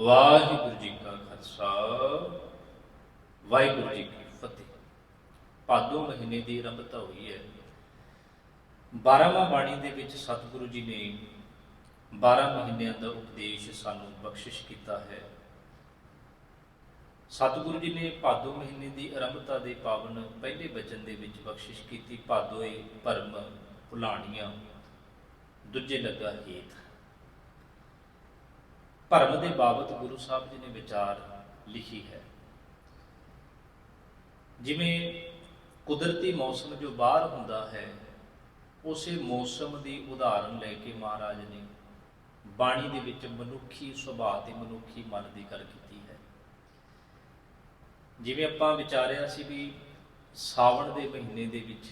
ਵਾਹਿਗੁਰੂ ਜੀ ਕਾ ਖਾਲਸਾ। ਵਾਹਿਗੁਰੂ ਜੀ ਕੀ ਫਤਿਹ। ਭਾਦੋ ਮਹੀਨੇ ਦੀ ਆਰੰਭਤਾ ਹੋਈ ਹੈ। 12ਵਾਂ ਬਾਣੀ ਦੇ ਵਿੱਚ ਸਤਿਗੁਰੂ ਜੀ ਨੇ 12 ਮਹੀਨਿਆਂ ਦਾ ਉਪਦੇਸ਼ ਸਾਨੂੰ ਬਖਸ਼ਿਸ਼ ਕੀਤਾ ਹੈ। ਸਤਿਗੁਰੂ ਜੀ ਨੇ ਭਾਦੋ ਮਹੀਨੇ ਦੀ ਆਰੰਭਤਾ ਦੇ ਪਾਵਨ ਪਹਿਲੇ ਬਚਨ ਦੇ ਵਿੱਚ ਬਖਸ਼ਿਸ਼ ਕੀਤੀ। ਭਾਦੋਏ ਭਰਮ ਭੁਲਾਣੀਆਂ, ਦੂਜੇ ਲੱਗਾ ਹੇਤ। ਭਰਮ ਦੇ ਬਾਬਤ ਗੁਰੂ ਸਾਹਿਬ ਜੀ ਨੇ ਵਿਚਾਰ ਲਿਖੀ ਹੈ। ਜਿਵੇਂ ਕੁਦਰਤੀ ਮੌਸਮ ਜੋ ਬਾਹਰ ਹੁੰਦਾ ਹੈ, ਉਸੇ ਮੌਸਮ ਦੀ ਉਦਾਹਰਨ ਲੈ ਕੇ ਮਹਾਰਾਜ ਨੇ ਬਾਣੀ ਦੇ ਵਿੱਚ ਮਨੁੱਖੀ ਸੁਭਾਅ ਤੇ ਮਨੁੱਖੀ ਮਨ ਦੀ ਗੱਲ ਕੀਤੀ ਹੈ। ਜਿਵੇਂ ਆਪਾਂ ਵਿਚਾਰਿਆ ਸੀ ਵੀ ਸਾਵਣ ਦੇ ਮਹੀਨੇ ਦੇ ਵਿੱਚ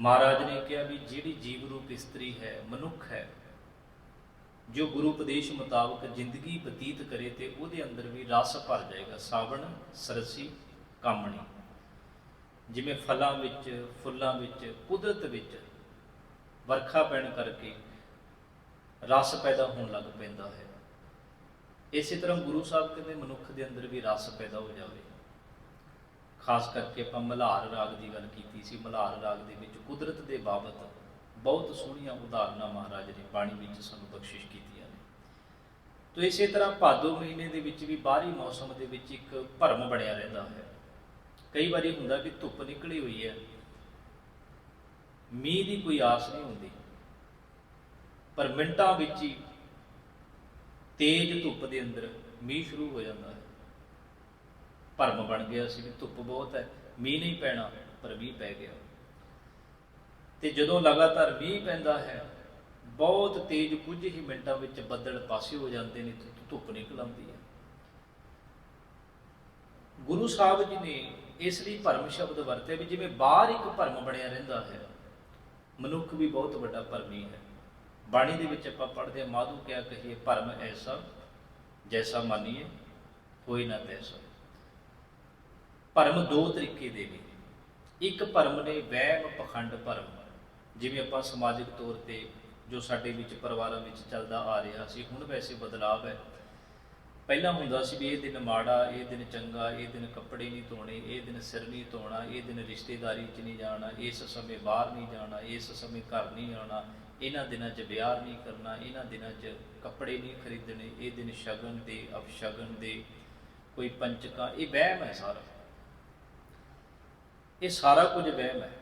ਮਹਾਰਾਜ ਨੇ ਕਿਹਾ ਵੀ ਜਿਹੜੀ ਜੀਵ ਰੂਪ ਇਸਤਰੀ ਹੈ, ਮਨੁੱਖ ਹੈ, ਜੋ ਗੁਰੂ ਉਪਦੇਸ਼ ਮੁਤਾਬਕ ਜ਼ਿੰਦਗੀ ਬਤੀਤ ਕਰੇ ਤੇ ਉਹਦੇ ਅੰਦਰ ਵੀ ਰਸ ਭਰ ਜਾਏਗਾ, ਸਾਵਣ, ਸਰਸੀ, ਕਾਮਣੀ। ਜਿਵੇਂ ਫਲਾਂ ਵਿੱਚ, ਫੁੱਲਾਂ ਵਿੱਚ, ਕੁਦਰਤ ਵਿੱਚ ਵਰਖਾ ਪੈਣ ਕਰਕੇ ਰਸ ਪੈਦਾ ਹੋਣ ਲੱਗ ਪੈਂਦਾ ਹੈ। ਇਸੇ ਤਰ੍ਹਾਂ ਗੁਰੂ ਸਾਹਿਬ ਕਹਿੰਦੇ, ਮਨੁੱਖ ਦੇ ਅੰਦਰ ਵੀ ਰਸ ਪੈਦਾ ਹੋ ਜਾਵੇ। ਖਾਸ ਕਰਕੇ ਆਪਾਂ ਮਲਹਾਰ ਰਾਗ ਦੀ ਗੱਲ ਕੀਤੀ ਸੀ ਮਲਹਾਰ ਰਾਗ ਦੇ ਵਿੱਚ ਕੁਦਰਤ ਦੇ ਬਾਬਤ ਬਹੁਤ ਸੋਹਣੀਆਂ ਉਦਾਹਰਨਾਂ ਮਹਾਰਾਜ ਨੇ ਬਾਣੀ ਵਿੱਚ ਸਾਨੂੰ ਬਖਸ਼ਿਸ਼ ਕੀਤੀਆਂ ਨੇ। ਤੋ ਇਸੇ ਤਰ੍ਹਾਂ ਭਾਦੋ ਮਹੀਨੇ ਦੇ ਵਿੱਚ ਵੀ ਬਾਹਰੀ ਮੌਸਮ ਦੇ ਵਿੱਚ ਇੱਕ ਭਰਮ ਬਣਿਆ ਰਹਿੰਦਾ ਹੈ। ਕਈ ਵਾਰੀ ਹੁੰਦਾ ਕਿ ਧੁੱਪ ਨਿਕਲੀ ਹੋਈ ਹੈ, ਮੀਂਹ ਦੀ ਕੋਈ ਆਸ ਨਹੀਂ ਹੁੰਦੀ, ਪਰ ਮਿੰਟਾਂ ਵਿੱਚ ਹੀ ਤੇਜ਼ ਧੁੱਪ ਦੇ ਅੰਦਰ ਮੀਂਹ ਸ਼ੁਰੂ ਹੋ ਜਾਂਦਾ ਹੈ। ਭਰਮ ਬਣ ਗਿਆ ਸੀ ਵੀ ਧੁੱਪ ਬਹੁਤ ਹੈ, ਮੀਂਹ ਨਹੀਂ ਪੈਣਾ, ਪਰ ਮੀਂਹ ਪੈ ਗਿਆ। ਤੇ ਜਦੋਂ ਲਗਾਤਾਰ ਮੀਂਹ ਪੈਂਦਾ ਹੈ, ਬਹੁਤ ਤੇਜ਼ ਕੁਝ ਹੀ ਮਿੰਟਾਂ ਵਿੱਚ ਬੱਦਲ ਪਾਸੇ ਹੋ ਜਾਂਦੇ ਨੇ ਤੇ ਧੁੱਪ ਨਿਕਲ ਆਉਂਦੀ ਹੈ। ਗੁਰੂ ਸਾਹਿਬ ਜੀ ਨੇ ਇਸ ਲਈ ਭਰਮ ਸ਼ਬਦ ਵਰਤਿਆ ਵੀ ਜਿਵੇਂ ਬਾਹਰ ਇੱਕ ਭਰਮ ਬਣਿਆ ਰਹਿੰਦਾ ਹੈ, ਮਨੁੱਖ ਵੀ ਬਹੁਤ ਵੱਡਾ ਭਰਮੀ ਹੈ। ਬਾਣੀ ਦੇ ਵਿੱਚ ਆਪਾਂ ਪੜ੍ਹਦੇ ਹਾਂ, ਮਾਧੂ ਕਿਆ ਕਹੀਏ, ਭਰਮ ਐਸਾ, ਜੈਸਾ ਮਾਨੀਏ, ਕੋਈ ਨਾ ਤੈਸਾ। ਭਰਮ ਦੋ ਤਰੀਕੇ ਦੇ ਨੇ। ਇੱਕ ਭਰਮ ਨੇ ਵਹਿਮ, ਪਖੰਡ, ਭਰਮ। ਜਿਵੇਂ ਆਪਾਂ ਸਮਾਜਿਕ ਤੌਰ ਤੇ ਜੋ ਸਾਡੇ ਵਿੱਚ ਪਰਿਵਾਰਾਂ ਵਿੱਚ ਚੱਲਦਾ ਆ ਰਿਹਾ ਸੀ, ਹੁਣ ਵੈਸੇ ਬਦਲਾਅ ਹੈ। ਪਹਿਲਾਂ ਹੁੰਦਾ ਸੀ ਵੀ ਇਹ ਦਿਨ ਮਾੜਾ, ਇਹ ਦਿਨ ਚੰਗਾ, ਇਹ ਦਿਨ ਕੱਪੜੇ ਨਹੀਂ ਧੋਣੇ, ਇਹ ਦਿਨ ਸਿਰ ਨਹੀਂ ਧੋਣਾ, ਇਹ ਦਿਨ ਰਿਸ਼ਤੇਦਾਰੀ 'ਚ ਨਹੀਂ ਜਾਣਾ, ਇਸ ਸਮੇਂ ਬਾਹਰ ਨਹੀਂ ਜਾਣਾ, ਇਸ ਸਮੇਂ ਘਰ ਨਹੀਂ ਆਉਣਾ, ਇਹਨਾਂ ਦਿਨਾਂ 'ਚ ਵਿਆਹ ਨਹੀਂ ਕਰਨਾ, ਇਹਨਾਂ ਦਿਨਾਂ 'ਚ ਕੱਪੜੇ ਨਹੀਂ ਖਰੀਦਣੇ, ਇਹ ਦਿਨ ਸ਼ਗਨ ਦੇ, ਅਪਸ਼ਗਨ ਦੇ, ਕੋਈ ਪੰਚਕਾਂ, ਇਹ ਵਹਿਮ ਹੈ ਸਾਰਾ। ਇਹ ਸਾਰਾ ਕੁਝ ਵਹਿਮ ਹੈ।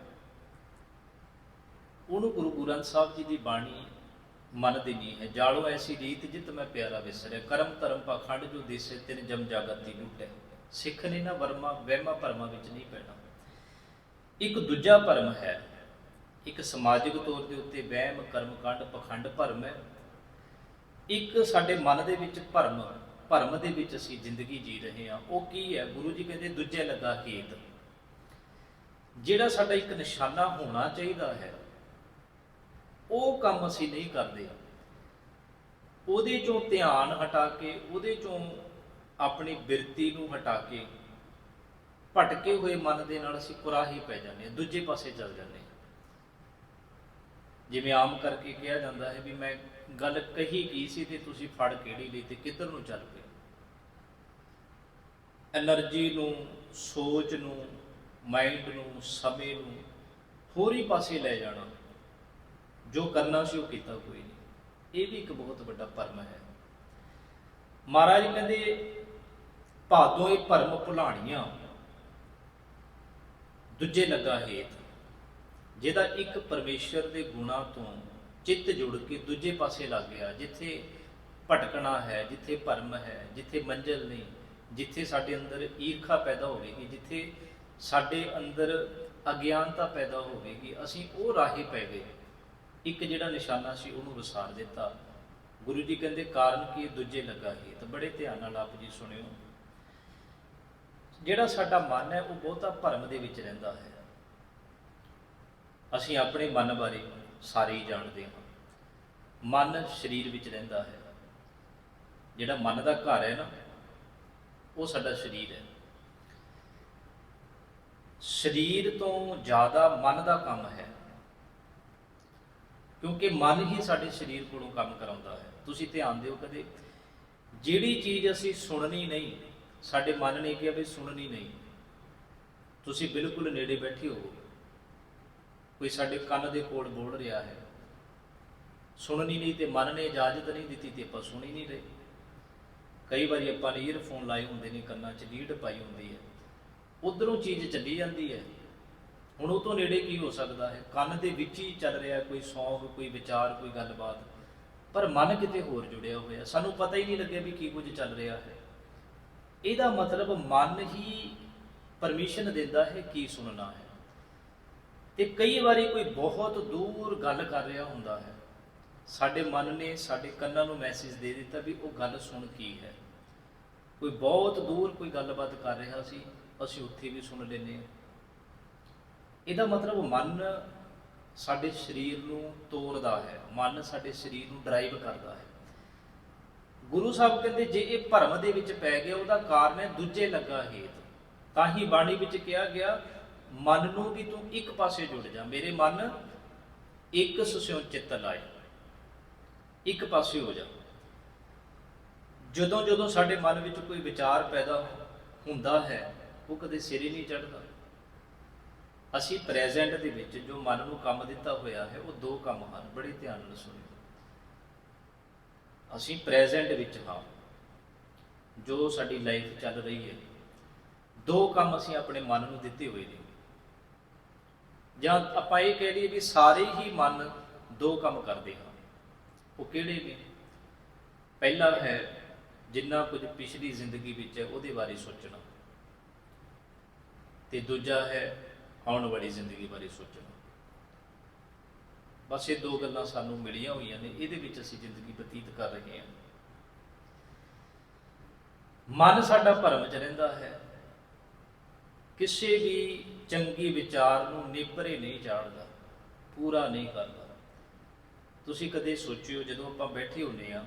ਉਹਨੂੰ ਗੁਰੂ ਗ੍ਰੰਥ ਸਾਹਿਬ ਜੀ ਦੀ ਬਾਣੀ ਮੰਨਦੀ ਨਹੀਂ ਹੈ। ਜਾਲੋ ਐਸੀ ਰੀਤ ਜਿਤ ਮੈਂ ਪਿਆਰਾ ਵਿਸਰਿਆ। ਕਰਮ ਧਰਮ ਪਾਖੰਡ ਜੋ ਦੇਸੇ ਤਿਨ ਜਮ ਜਾਗਤ ਦੀ ਲੁੱਟੇ ਸਿੱਖ ਨੇ ਨਾ ਵਰਮਾ, ਵਹਿਮਾ ਭਰਮਾਂ ਵਿੱਚ ਨਹੀਂ ਪੈਣਾ। ਇੱਕ ਦੂਜਾ ਭਰਮ ਹੈ। ਇੱਕ ਸਮਾਜਿਕ ਤੌਰ ਦੇ ਉੱਤੇ ਵਹਿਮ, ਕਰਮਕਾਂਡ, ਪਖੰਡ ਭਰਮ ਹੈ। ਇੱਕ ਸਾਡੇ ਮਨ ਦੇ ਵਿੱਚ ਭਰਮ ਭਰਮ ਦੇ ਵਿੱਚ ਅਸੀਂ ਜ਼ਿੰਦਗੀ ਜੀ ਰਹੇ ਹਾਂ। ਉਹ ਕੀ ਹੈ? ਗੁਰੂ ਜੀ ਕਹਿੰਦੇ, ਦੂਜੇ ਲੱਗਾ ਹੇਤ ਜਿਹੜਾ ਸਾਡਾ ਇੱਕ ਨਿਸ਼ਾਨਾ ਹੋਣਾ ਚਾਹੀਦਾ ਹੈ, ਉਹ ਕੰਮ ਅਸੀਂ ਨਹੀਂ ਕਰਦੇ। ਉਹਦੇ ਚੋਂ ਧਿਆਨ ਹਟਾ ਕੇ, ਉਹਦੇ ਚੋਂ ਆਪਣੀ ਬਿਰਤੀ ਨੂੰ ਹਟਾ ਕੇ, ਭਟਕੇ ਹੋਏ ਮਨ ਦੇ ਨਾਲ ਅਸੀਂ ਕੁਰਾਹੀ ਪੈ ਜਾਂਦੇ ਹਾਂ, ਦੂਜੇ ਪਾਸੇ ਚੱਲ ਜਾਂਦੇ ਹਾਂ। ਜਿਵੇਂ ਆਮ ਕਰਕੇ ਕਿਹਾ ਜਾਂਦਾ ਹੈ ਵੀ ਮੈਂ ਗੱਲ ਕਹੀ ਕੀ ਸੀ ਤੇ ਤੁਸੀਂ ਫੜ ਕਿਹੜੀ ਲਈ ਤੇ ਕਿੱਧਰ ਨੂੰ ਚੱਲ ਪਏ। એનર્ਜੀ ਨੂੰ, ਸੋਚ ਨੂੰ ਮਾਈਂਡ ਨੂੰ ਸਮੇਂ ਨੂੰ ਹੋਰ ਹੀ ਪਾਸੇ ਲੈ ਜਾਣਾ। ਜੋ ਕਰਨਾ ਸੀ ਉਹ ਕੀਤਾ ਕੋਈ ਨਹੀਂ। ਇਹ ਵੀ ਇੱਕ ਬਹੁਤ ਵੱਡਾ ਭਰਮ ਹੈ। ਮਹਾਰਾਜ ਕਹਿੰਦੇ ਭਾਦੋਂ ਇਹ ਭਰਮ ਭੁਲਾਣੀਆਂ, ਦੂਜੇ ਲੱਗਾ ਹੇਤ। ਜਿਹਦਾ ਇੱਕ ਪਰਮੇਸ਼ਰ ਦੇ ਗੁਣਾ ਤੋਂ ਚਿੱਤ ਜੁੜ ਕੇ ਦੂਜੇ ਪਾਸੇ ਲੱਗ ਗਿਆ, ਜਿੱਥੇ ਭਟਕਣਾ ਹੈ, ਜਿੱਥੇ ਭਰਮ ਹੈ, ਜਿੱਥੇ ਮੰਜ਼ਲ ਨਹੀਂ, ਜਿੱਥੇ ਸਾਡੇ ਅੰਦਰ ਈਰਖਾ ਪੈਦਾ ਹੋਵੇਗੀ, ਜਿੱਥੇ ਸਾਡੇ ਅੰਦਰ ਅਗਿਆਨਤਾ ਪੈਦਾ ਹੋਵੇਗੀ, ਅਸੀਂ ਉਹ ਰਾਹੇ ਪੈ ਗਏ। ਇੱਕ ਜਿਹੜਾ ਨਿਸ਼ਾਨਾ ਸੀ ਉਹਨੂੰ ਵਿਸਾਰ ਦਿੱਤਾ। ਗੁਰੂ ਜੀ ਕਹਿੰਦੇ, ਕਾਰਨ ਕੀ ਦੂਜੇ ਲੱਗਾ ਹੀ। ਤਾਂ ਬੜੇ ਧਿਆਨ ਨਾਲ ਆਪ ਜੀ ਸੁਣਿਓ। ਜਿਹੜਾ ਸਾਡਾ ਮਨ ਹੈ, ਉਹ ਬਹੁਤਾ ਭਰਮ ਦੇ ਵਿੱਚ ਰਹਿੰਦਾ ਹੈ। ਅਸੀਂ ਆਪਣੇ ਮਨ ਬਾਰੇ ਸਾਰੇ ਹੀ ਜਾਣਦੇ ਹਾਂ। ਮਨ ਸਰੀਰ ਵਿੱਚ ਰਹਿੰਦਾ ਹੈ। ਜਿਹੜਾ ਮਨ ਦਾ ਘਰ ਹੈ ਨਾ, ਉਹ ਸਾਡਾ ਸਰੀਰ ਹੈ। ਸਰੀਰ ਤੋਂ ਜ਼ਿਆਦਾ ਮਨ ਦਾ ਕੰਮ ਹੈ। ਕਿਉਂਕਿ ਮਨ ਹੀ ਸਾਡੇ ਸਰੀਰ ਕੋਲੋਂ ਕੰਮ ਕਰਾਉਂਦਾ ਹੈ। ਤੁਸੀਂ ਧਿਆਨ ਦਿਓ ਕਦੇ, ਜਿਹੜੀ ਚੀਜ਼ ਅਸੀਂ ਸੁਣਨੀ ਨਹੀਂ, ਸਾਡੇ ਮਨ ਨੇ ਕਿਹਾ ਵੀ ਸੁਣਨੀ ਨਹੀਂ, ਤੁਸੀਂ ਬਿਲਕੁਲ ਨੇੜੇ ਬੈਠੇ ਹੋ। ਕੋਈ ਸਾਡੇ ਕੰਨ ਦੇ ਕੋਲ ਬੋਲ ਰਿਹਾ ਹੈ। ਸੁਣਨੀ ਨਹੀਂ ਤੇ ਮਨ ਨੇ ਇਜਾਜ਼ਤ ਨਹੀਂ ਦਿੱਤੀ ਤੇ ਆਪਾਂ ਸੁਣੀ ਨਹੀਂ ਰਹੇ। ਕਈ ਵਾਰੀ ਆਪਾਂ ਨੇ ਈਅਰਫੋਨ ਲਾਏ ਹੁੰਦੇ ਨੇ, ਕੰਨਾਂ 'ਚ ਲੀਡ ਪਾਈ ਹੁੰਦੀ ਹੈ। ਉਧਰੋਂ ਚੀਜ਼ ਚੱਲੀ ਜਾਂਦੀ ਹੈ। ਹੁਣ ਉਹ ਤੋਂ ਨੇੜੇ ਕੀ ਹੋ ਸਕਦਾ ਹੈ? ਕੰਨ ਦੇ ਵਿੱਚ ਹੀ ਚੱਲ ਰਿਹਾ ਕੋਈ ਸੌਂਗ, ਕੋਈ ਵਿਚਾਰ, ਕੋਈ ਗੱਲਬਾਤ। ਪਰ ਮਨ ਕਿਤੇ ਹੋਰ ਜੁੜਿਆ ਹੋਇਆ। ਸਾਨੂੰ ਪਤਾ ਹੀ ਨਹੀਂ ਲੱਗਿਆ ਵੀ ਕੀ ਕੁਝ ਚੱਲ ਰਿਹਾ ਹੈ। ਇਹਦਾ ਮਤਲਬ ਮਨ ਹੀ ਪਰਮਿਸ਼ਨ ਦਿੰਦਾ ਹੈ ਕੀ ਸੁਣਨਾ ਹੈ। ਤੇ ਕਈ ਵਾਰੀ ਕੋਈ ਬਹੁਤ ਦੂਰ ਗੱਲ ਕਰ ਰਿਹਾ ਹੁੰਦਾ ਹੈ। ਸਾਡੇ ਮਨ ਨੇ ਸਾਡੇ ਕੰਨਾਂ ਨੂੰ ਮੈਸੇਜ ਦੇ ਦਿੱਤਾ ਵੀ ਉਹ ਗੱਲ ਸੁਣ ਕੀ ਹੈ। ਕੋਈ ਬਹੁਤ ਦੂਰ ਕੋਈ ਗੱਲਬਾਤ ਕਰ ਰਿਹਾ ਸੀ। ਅਸੀਂ ਉੱਥੇ ਵੀ ਸੁਣ ਲੈਂਦੇ ਇਹਦਾ ਮਤਲਬ ਮਨ ਸਾਡੇ ਸਰੀਰ ਨੂੰ ਤੋੜਦਾ ਹੈ, ਮਨ ਸਾਡੇ ਸਰੀਰ ਨੂੰ ਡਰਾਈਵ ਕਰਦਾ ਹੈ। ਗੁਰੂ ਸਾਹਿਬ ਕਹਿੰਦੇ, ਜੇ ਇਹ ਭਰਮ ਦੇ ਵਿੱਚ ਪੈ ਗਿਆ, ਉਹਦਾ ਕਾਰਨ ਹੈ ਦੂਜੇ ਲੱਗਾ ਹੇਤ। ਤਾਂ ਹੀ ਬਾਣੀ ਵਿੱਚ ਕਿਹਾ ਗਿਆ, ਮਨ ਨੂੰ ਵੀ ਤੂੰ ਇੱਕ ਪਾਸੇ ਜੁੜ ਜਾ। ਮੇਰੇ ਮਨ ਇੱਕ ਸੁਸਿਓ ਚਿੱਤ ਲਾਏ। ਇੱਕ ਪਾਸੇ ਹੋ ਜਾ। ਜਦੋਂ ਜਦੋਂ ਸਾਡੇ ਮਨ ਵਿੱਚ ਕੋਈ ਵਿਚਾਰ ਪੈਦਾ ਹੁੰਦਾ ਹੈ ਉਹ ਕਦੇ ਸਿਰੇ ਨਹੀਂ ਚੜਦਾ ਅਸੀਂ ਪ੍ਰੈਜ਼ੈਂਟ ਦੇ ਵਿੱਚ ਜੋ ਮਨ ਨੂੰ ਕੰਮ ਦਿੱਤਾ ਹੋਇਆ ਹੈ, ਉਹ ਦੋ ਕੰਮ ਹਨ, ਬੜੇ ਧਿਆਨ ਨਾਲ ਸੁਣਿਓ। ਅਸੀਂ ਪ੍ਰੈਜ਼ੈਂਟ ਵਿੱਚ ਹਾਂ, ਜੋ ਸਾਡੀ ਲਾਈਫ ਚੱਲ ਰਹੀ ਹੈ। ਦੋ ਕੰਮ ਅਸੀਂ ਆਪਣੇ ਮਨ ਨੂੰ ਦਿੱਤੇ ਹੋਏ ਨੇ। ਜਾਂ ਆਪਾਂ ਇਹ ਕਹਿ ਲਈਏ ਵੀ ਸਾਰੇ ਹੀ ਮਨ ਦੋ ਕੰਮ ਕਰਦੇ ਹਨ ਉਹ ਕਿਹੜੇ ਨੇ? ਪਹਿਲਾ ਹੈ ਜਿੰਨਾ ਕੁਝ ਪਿਛਲੀ ਜ਼ਿੰਦਗੀ ਵਿੱਚ ਹੈ, ਉਹਦੇ ਬਾਰੇ ਸੋਚਣਾ। ਤੇ ਦੂਜਾ ਹੈ ਆਉਣ ਵਾਲੀ ਜ਼ਿੰਦਗੀ ਬਾਰੇ ਸੋਚਣਾ। ਬਸ ਇਹ ਦੋ ਗੱਲਾਂ ਸਾਨੂੰ ਮਿਲੀਆਂ ਹੋਈਆਂ ਨੇ, ਇਹਦੇ ਵਿੱਚ ਅਸੀਂ ਜ਼ਿੰਦਗੀ ਬਤੀਤ ਕਰ ਰਹੇ ਹਾਂ। ਮਨ ਸਾਡਾ ਭਰਮ ਚ ਰਹਿੰਦਾ ਹੈ। ਕਿਸੇ ਵੀ ਚੰਗੀ ਵਿਚਾਰ ਨੂੰ ਨੇਪਰੇ ਨਹੀਂ ਚਾੜਦਾ ਪੂਰਾ ਨਹੀਂ ਕਰਦਾ। ਤੁਸੀਂ ਕਦੇ ਸੋਚਿਓ, ਜਦੋਂ ਆਪਾਂ ਬੈਠੇ ਹੁੰਨੇ ਆ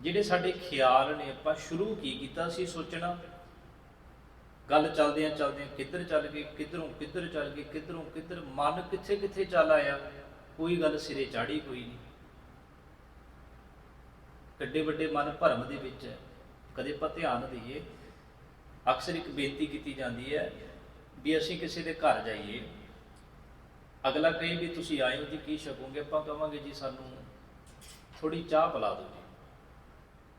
ਜਿਹੜੇ ਸਾਡੇ ਖਿਆਲ ਨੇ, ਆਪਾਂ ਸ਼ੁਰੂ ਕੀ ਕੀਤਾ ਸੀ ਸੋਚਣਾ? ਗੱਲ ਚੱਲਦਿਆਂ ਚੱਲਦਿਆਂ ਕਿੱਧਰ ਚੱਲ ਗਏ ਕਿੱਧਰੋਂ, ਕਿੱਧਰ ਚੱਲ ਗਏ ਕਿੱਧਰੋਂ, ਕਿੱਧਰ, ਮਨ ਕਿੱਥੇ ਕਿੱਥੇ ਚੱਲ ਆਇਆ, ਕੋਈ ਗੱਲ ਸਿਰੇ ਚਾੜੀ ਕੋਈ ਨਹੀਂ। ਕਿੱਡੇ ਵੱਡੇ ਮਨ ਭਰਮ ਦੇ ਵਿੱਚ ਹੈ, ਕਦੇ ਆਪਾਂ ਧਿਆਨ ਦਈਏ, ਅਕਸਰ ਇੱਕ ਬੇਨਤੀ ਕੀਤੀ ਜਾਂਦੀ ਹੈ ਵੀ ਅਸੀਂ ਕਿਸੇ ਦੇ ਘਰ ਜਾਈਏ, ਅਗਲਾ ਕਹੇ ਵੀ ਤੁਸੀਂ ਆਏ ਹੋ ਜੀ, ਕੀ ਛਕੋਗੇ? ਆਪਾਂ ਕਵਾਂਗੇ ਜੀ ਸਾਨੂੰ ਥੋੜੀ ਚਾਹ ਪਿਲਾ ਦਿਓ ਜੀ।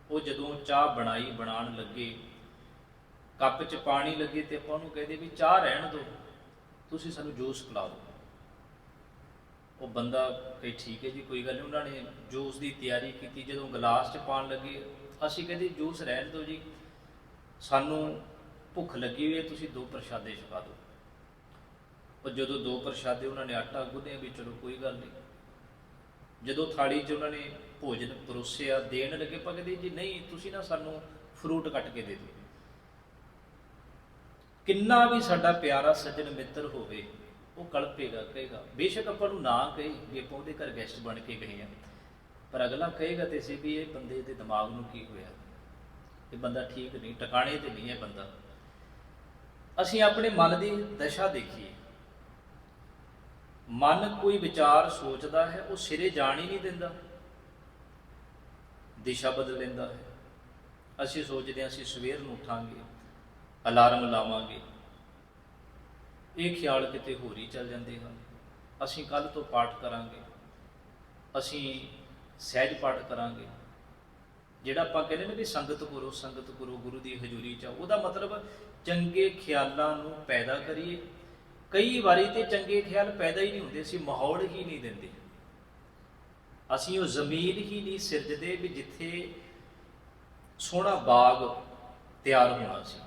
ਉਹ ਜਦੋਂ ਚਾਹ ਬਣਾਈ, ਬਣਾਉਣ ਲੱਗੇ ਕੱਪ 'ਚ ਪਾਣੀ ਲੱਗੇ ਤੇ ਆਪਾਂ ਉਹਨੂੰ ਕਹਦੇ ਵੀ ਚਾਹ ਰਹਿਣ ਦਿਓ ਤੁਸੀਂ ਸਾਨੂੰ ਜੂਸ ਪਿਲਾ ਦਿਓ ਉਹ ਬੰਦਾ ਕਹੇ, ਠੀਕ ਹੈ ਜੀ, ਕੋਈ ਗੱਲ ਨਹੀਂ। ਉਹਨਾਂ ਨੇ ਜੂਸ ਦੀ ਤਿਆਰੀ ਕੀਤੀ। ਜਦੋਂ ਗਲਾਸ 'ਚ ਪਾਣ ਲੱਗੇ, ਅਸੀਂ ਕਹਿੰਦੇ, ਜੂਸ ਰਹਿਣ ਦਿਓ ਜੀ। ਸਾਨੂੰ ਭੁੱਖ ਲੱਗੀ ਹੋਈ ਹੈ, ਤੁਸੀਂ ਦੋ ਪ੍ਰਸ਼ਾਦੇ ਛਕਾ ਦਿਓ। ਉਹ ਜਦੋਂ ਦੋ ਪ੍ਰਸ਼ਾਦੇ ਉਹਨਾਂ ਨੇ ਆਟਾ ਗੁੰਨਿਆ ਵੀ ਚਲੋ ਕੋਈ ਗੱਲ ਨਹੀਂ। ਜਦੋਂ ਥਾਲੀ 'ਚ ਉਹਨਾਂ ਨੇ ਭੋਜਨ ਪਰੋਸਿਆ, ਦੇਣ ਲੱਗੇ, ਆਪਾਂ ਕਹਿੰਦੇ, ਜੀ ਨਹੀਂ, ਤੁਸੀਂ ਨਾ ਸਾਨੂੰ ਫਰੂਟ ਕੱਟ ਕੇ ਦੇ ਦਿਓ। ਕਿੰਨਾ ਵੀ ਸਾਡਾ ਪਿਆਰਾ ਸੱਜਣ ਮਿੱਤਰ ਹੋਵੇ, ਉਹ ਕਲਪੇਗਾ ਕਹੇਗਾ, ਬੇਸ਼ੱਕ ਆਪਾਂ ਨੂੰ ਨਾ ਕਹੇ ਵੀ ਆਪਾਂ ਉਹਦੇ ਘਰ ਗੈਸਟ ਬਣ ਕੇ ਗਏ ਆ ਪਰ ਅਗਲਾ ਕਹੇਗਾ ਤੇ ਸੀ ਵੀ ਇਹ ਬੰਦੇ ਦੇ ਦਿਮਾਗ ਨੂੰ ਕੀ ਹੋਇਆ? ਇਹ ਬੰਦਾ ਠੀਕ ਨਹੀਂ, ਟਿਕਾਣੇ ਤੇ ਨਹੀਂ ਹੈ ਬੰਦਾ। ਅਸੀਂ ਆਪਣੇ ਮਨ ਦੀ ਦਸ਼ਾ ਦੇਖੀਏ। ਮਨ ਕੋਈ ਵਿਚਾਰ ਸੋਚਦਾ ਹੈ, ਉਹ ਸਿਰੇ ਜਾਣ ਹੀ ਨਹੀਂ ਦਿੰਦਾ। ਦਿਸ਼ਾ ਬਦਲ ਲੈਂਦਾ ਹੈ। ਅਸੀਂ ਸੋਚਦੇ ਹਾਂ ਅਸੀਂ ਸਵੇਰ ਨੂੰ ਉੱਠਾਂਗੇ। ਅਲਾਰਮ ਲਾਵਾਂਗੇ। ਇਹ ਖਿਆਲ ਕਿਤੇ ਹੋਰ ਹੀ ਚੱਲ ਜਾਂਦੇ ਹਨ। ਅਸੀਂ ਕੱਲ ਤੋਂ ਪਾਠ ਕਰਾਂਗੇ। ਅਸੀਂ ਸਹਿਜ ਪਾਠ ਕਰਾਂਗੇ। ਜਿਹੜਾ ਆਪਾਂ ਕਹਿੰਦੇ ਨੇ ਵੀ ਸੰਗਤ ਗੁਰੂ ਸੰਗਤ ਗੁਰੂ ਗੁਰੂ ਦੀ ਹਜ਼ੂਰੀ ਚ ਆਓ, ਉਹਦਾ ਮਤਲਬ ਚੰਗੇ ਖਿਆਲਾਂ ਨੂੰ ਪੈਦਾ ਕਰੀਏ। ਕਈ ਵਾਰੀ ਤੇ ਚੰਗੇ ਖਿਆਲ ਪੈਦਾ ਹੀ ਨਹੀਂ ਹੁੰਦੇ ਅਸੀਂ ਮਾਹੌਲ ਹੀ ਨਹੀਂ ਦਿੰਦੇ। ਅਸੀਂ ਉਹ ਜ਼ਮੀਨ ਹੀ ਨਹੀਂ ਸਿਰਜਦੇ ਵੀ ਜਿੱਥੇ ਸੋਹਣਾ ਬਾਗ ਤਿਆਰ ਹੋਣਾ ਸੀ।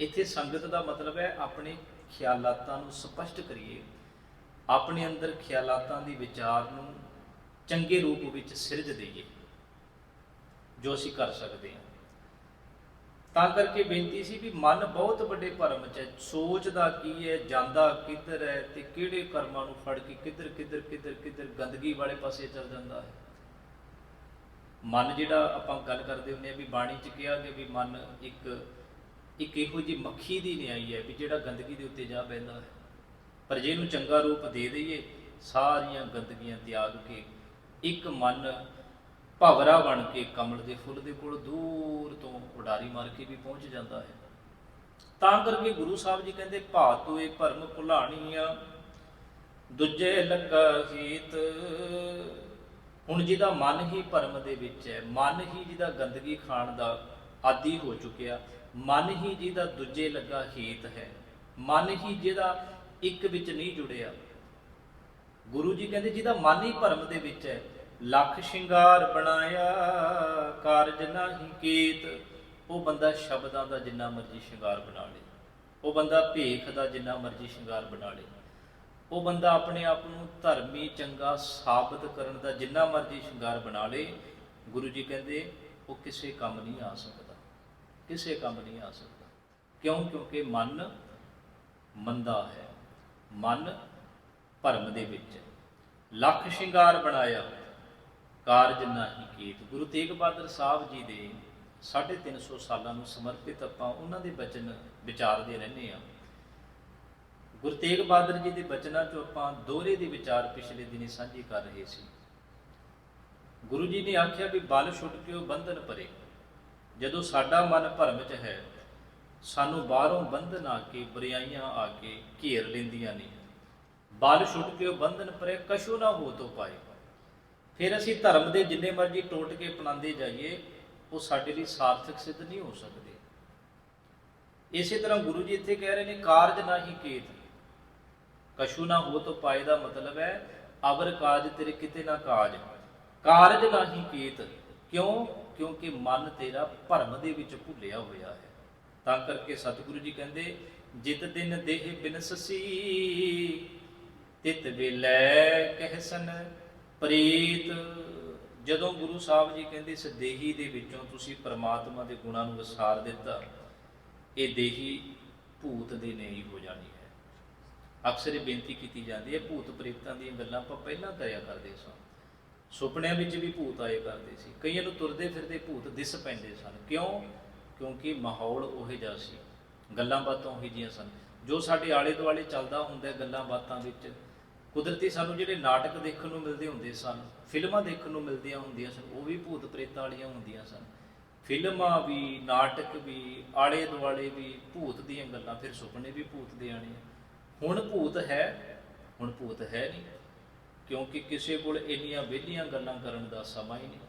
ਇੱਥੇ ਸੰਗਤ ਦਾ ਮਤਲਬ ਹੈ ਆਪਣੇ ਖਿਆਲਾਤਾਂ ਨੂੰ ਸਪਸ਼ਟ ਕਰੀਏ। ਆਪਣੇ ਅੰਦਰ ਖਿਆਲਾਤਾਂ ਦੀ ਵਿਚਾਰ ਨੂੰ ਚੰਗੇ ਰੂਪ ਵਿੱਚ ਸਿਰਜ ਦਈਏ, ਜੋ ਅਸੀਂ ਕਰ ਸਕਦੇ ਹਾਂ। ਤਾਂ ਕਰਕੇ ਬੇਨਤੀ ਸੀ ਵੀ ਮਨ ਬਹੁਤ ਵੱਡੇ ਭਰਮ ਚ ਹੈ। ਸੋਚਦਾ ਕੀ ਹੈ, ਜਾਂਦਾ ਕਿੱਧਰ ਹੈ ਤੇ ਕਿਹੜੇ ਕਰਮਾਂ ਨੂੰ ਫੜ ਕੇ ਕਿੱਧਰ ਕਿੱਧਰ ਕਿੱਧਰ ਕਿੱਧਰ ਗੰਦਗੀ ਵਾਲੇ ਪਾਸੇ ਚੱਲ ਜਾਂਦਾ ਹੈ। ਮਨ ਜਿਹੜਾ ਆਪਾਂ ਗੱਲ ਕਰਦੇ ਹੁੰਦੇ ਆ ਵੀ ਬਾਣੀ ਚ ਕਿਹਾ ਕਿ ਵੀ ਮਨ ਇੱਕ ਇੱਕ ਇਹੋ ਜਿਹੀ ਮੱਖੀ ਦੀ ਨਿਆਈ ਹੈ ਵੀ ਜਿਹੜਾ ਗੰਦਗੀ ਦੇ ਉੱਤੇ ਜਾ ਬੈੰਦਾ ਹੈ। ਪਰ ਜੇ ਇਹਨੂੰ ਚੰਗਾ ਰੂਪ ਦੇ ਦਈਏ, ਸਾਰੀਆਂ ਗੰਦਗੀਆਂ ਤਿਆਗ ਕੇ ਇੱਕ ਮਨ ਭਵਰਾ ਬਣ ਕੇ ਕਮਲ ਦੇ ਫੁੱਲ ਦੇ ਕੋਲ ਦੂਰ ਤੋਂ ਉਡਾਰੀ ਮਾਰ ਕੇ ਵੀ ਪਹੁੰਚ ਜਾਂਦਾ ਹੈ। ਤਾਂ ਕਰਕੇ ਗੁਰੂ ਸਾਹਿਬ ਜੀ ਕਹਿੰਦੇ ਭਾਤੋਏ ਭਰਮ ਭੁਲਾਣੀਆਂ, ਦੂਜੇ ਲੱਗਾ ਹੀਤ ਹੁਣ ਜਿਹਦਾ ਮਨ ਹੀ ਭਰਮ ਦੇ ਵਿੱਚ ਹੈ, ਮਨ ਹੀ ਜਿਹਦਾ ਗੰਦਗੀ ਖਾਣ ਦਾ ਆਦੀ ਹੋ ਚੁੱਕਿਆ ਮਨ ਹੀ ਜਿਹਦਾ ਦੂਜੇ ਲੱਗਾ ਹੀਤ ਹੈ, ਮਨ ਹੀ ਜਿਹਦਾ ਇੱਕ ਵਿੱਚ ਨਹੀਂ ਜੁੜਿਆ। ਗੁਰੂ ਜੀ ਕਹਿੰਦੇ ਜਿਹਦਾ ਮਨ ਹੀ ਭਰਮ ਦੇ ਵਿੱਚ ਹੈ, ਲੱਖ ਸ਼ਿੰਗਾਰ ਬਣਾਇਆ ਕਾਰਜ ਨਹੀਂ ਕੀਤ, ਉਹ ਬੰਦਾ ਸ਼ਬਦਾਂ ਦਾ ਜਿੰਨਾ ਮਰਜ਼ੀ ਸ਼ਿੰਗਾਰ ਬਣਾ ਲੇ, ਉਹ ਬੰਦਾ ਭੇਖ ਦਾ ਜਿੰਨਾ ਮਰਜ਼ੀ ਸ਼ਿੰਗਾਰ ਬਣਾ ਲੇ, ਉਹ ਬੰਦਾ ਆਪਣੇ ਆਪ ਨੂੰ ਧਰਮੀ ਚੰਗਾ ਸਾਬਤ ਕਰਨ ਦਾ ਜਿੰਨਾ ਮਰਜ਼ੀ ਸ਼ਿੰਗਾਰ ਬਣਾ ਲੇ, ਗੁਰੂ ਜੀ ਕਹਿੰਦੇ ਉਹ ਕਿਸੇ ਕੰਮ ਨਹੀਂ ਆ ਸਕਦਾ। ਕਿਸੇ ਕੰਮ ਨਹੀਂ ਆ ਸਕਦਾ। ਕਿਉਂ? ਕਿਉਂਕਿ ਮਨ ਮੰਦਾ ਹੈ। ਮਨ ਭਰਮ ਦੇ ਵਿੱਚ ਹੈ। ਲੱਖ ਸ਼ਿੰਗਾਰ ਬਣਾਇਆ ਕਾਰਜ ਨਹੀਂ ਕੀਤ। ਗੁਰੂ ਤੇਗ ਬਹਾਦਰ ਸਾਹਿਬ ਜੀ ਦੇ 350 ਸਾਲਾਂ ਨੂੰ ਸਮਰਪਿਤ ਆਪਾਂ ਉਹਨਾਂ ਦੇ ਬਚਨ ਵਿਚਾਰਦੇ ਰਹਿੰਦੇ ਆ ਗੁਰੂ ਤੇਗ ਬਹਾਦਰ ਜੀ ਦੇ ਬਚਨਾਂ ਚੋਂ ਆਪਾਂ ਦੋਹਰੇ ਦੇ ਵਿਚਾਰ ਪਿਛਲੇ ਦਿਨੀ ਸਾਂਝੀ ਕਰ ਰਹੇ ਸੀ। ਗੁਰੂ ਜੀ ਨੇ ਆਖਿਆ ਵੀ ਬਲ ਛੁੱਟ ਕੇ ਉਹ ਬੰਧਨ ਪਰੇ ਜਦੋਂ ਸਾਡਾ ਮਨ ਭਰਮ 'ਚ ਹੈ, ਸਾਨੂੰ ਬਾਹਰੋਂ ਬੰਧਨ ਆ ਕੇ ਬੁਰਾਈਆਂ ਆ ਕੇ ਘੇਰ ਲੈਂਦੀਆਂ ਨੇ। ਬਲ ਛੁੱਟ ਕੇ ਉਹ ਬੰਧਨ ਪਰੇ ਕਸ਼ੂ ਨਾ ਹੋ ਤੋ ਪਾਏ। ਫਿਰ ਅਸੀਂ ਧਰਮ ਦੇ ਜਿੰਨੇ ਮਰਜ਼ੀ ਟੋਟ ਕੇ ਅਪਣਾਉਂਦੇ ਜਾਈਏ, ਉਹ ਸਾਡੇ ਲਈ ਸਾਰਥਕ ਸਿੱਧ ਨਹੀਂ ਹੋ ਸਕਦੇ। ਇਸੇ ਤਰ੍ਹਾਂ ਗੁਰੂ ਜੀ ਇੱਥੇ ਕਹਿ ਰਹੇ ਨੇ, ਕਾਰਜ ਨਾ ਹੀ ਕੀਤ। ਕਸ਼ੂ ਨਾ ਹੋ ਤੋ ਪਾਏ ਦਾ ਮਤਲਬ ਹੈ, ਅਵਰ ਕਾਜ ਤੇਰੇ ਕਿਤੇ ਨਾ ਕਾਜ। ਕਾਰਜ ਨਾ ਹੀ ਕੀਤ। ਕਿਉਂ? ਕਿਉਂਕਿ ਮਨ ਤੇਰਾ ਭਰਮ ਦੇ ਵਿੱਚ ਭੁੱਲਿਆ ਹੋਇਆ ਹੈ। ਤਾਂ ਕਰਕੇ ਸਤਿਗੁਰੂ ਜੀ ਕਹਿੰਦੇ, ਜਿਤ ਦਿਨ ਦੇਹ ਬਿਨਸਸੀ ਤਿਤ ਵੇਲੇ ਕਹਿਸਨ ਪ੍ਰੀਤ। ਜਦੋਂ ਗੁਰੂ ਸਾਹਿਬ ਜੀ ਕਹਿੰਦੇ, ਇਸ ਦੇਹੀ ਦੇ ਵਿੱਚੋਂ ਤੁਸੀਂ ਪਰਮਾਤਮਾ ਦੇ ਗੁਣਾਂ ਨੂੰ ਵਿਸਾਰ ਦਿੱਤਾ, ਇਹ ਦੇਹੀ ਭੂਤ ਦੇ ਨਹੀਂ ਹੋ ਜਾਣੀ ਹੈ। ਅਕਸਰ ਇਹ ਬੇਨਤੀ ਕੀਤੀ ਜਾਂਦੀ ਹੈ ਭੂਤ ਪ੍ਰੇਤਾਂ ਦੀਆਂ ਗੱਲਾਂ ਆਪਾਂ ਪਹਿਲਾਂ ਕਰਿਆ ਕਰਦੇ ਸਾਂ। ਸੁਪਨਿਆਂ ਵਿੱਚ ਵੀ ਭੂਤ ਆਏ ਕਰਦੇ ਸੀ। ਕਈਆਂ ਨੂੰ ਤੁਰਦੇ ਫਿਰਦੇ ਭੂਤ ਦਿਸ ਪੈਂਦੇ ਸਨ। ਕਿਉਂ? ਕਿਉਂਕਿ ਮਾਹੌਲ ਉਹੇ ਜਿਹਾ ਸੀ। ਗੱਲਾਂ ਬਾਤਾਂ ਉਹੀ ਜਿਹੀਆਂ ਸਨ। ਜੋ ਸਾਡੇ ਆਲੇ ਦੁਆਲੇ ਚੱਲਦਾ ਹੁੰਦਾ ਗੱਲਾਂ ਬਾਤਾਂ ਵਿੱਚ, ਕੁਦਰਤੀ ਸਾਨੂੰ ਜਿਹੜੇ ਨਾਟਕ ਦੇਖਣ ਨੂੰ ਮਿਲਦੇ ਹੁੰਦੇ ਸਨ, ਫਿਲਮਾਂ ਦੇਖਣ ਨੂੰ ਮਿਲਦੀਆਂ ਹੁੰਦੀਆਂ ਸਨ, ਉਹ ਵੀ ਭੂਤ ਪ੍ਰੇਤਾਂ ਵਾਲੀਆਂ ਹੁੰਦੀਆਂ ਸਨ। ਫਿਲਮਾਂ ਵੀ, ਨਾਟਕ ਵੀ ਆਲੇ ਦੁਆਲੇ ਵੀ, ਭੂਤ ਦੀਆਂ ਗੱਲਾਂ, ਫਿਰ ਸੁਪਨੇ ਵੀ ਭੂਤ ਦੇ ਆਣੇ ਹੁਣ ਭੂਤ ਹੈ, ਹੁਣ ਭੂਤ ਹੈ ਨਹੀਂ। ਕਿਉਂਕਿ ਕਿਸੇ ਕੋਲ ਇੰਨੀਆਂ ਵਿਹਲੀਆਂ ਗੱਲਾਂ ਕਰਨ ਦਾ ਸਮਾਂ ਹੀ ਨਹੀਂ।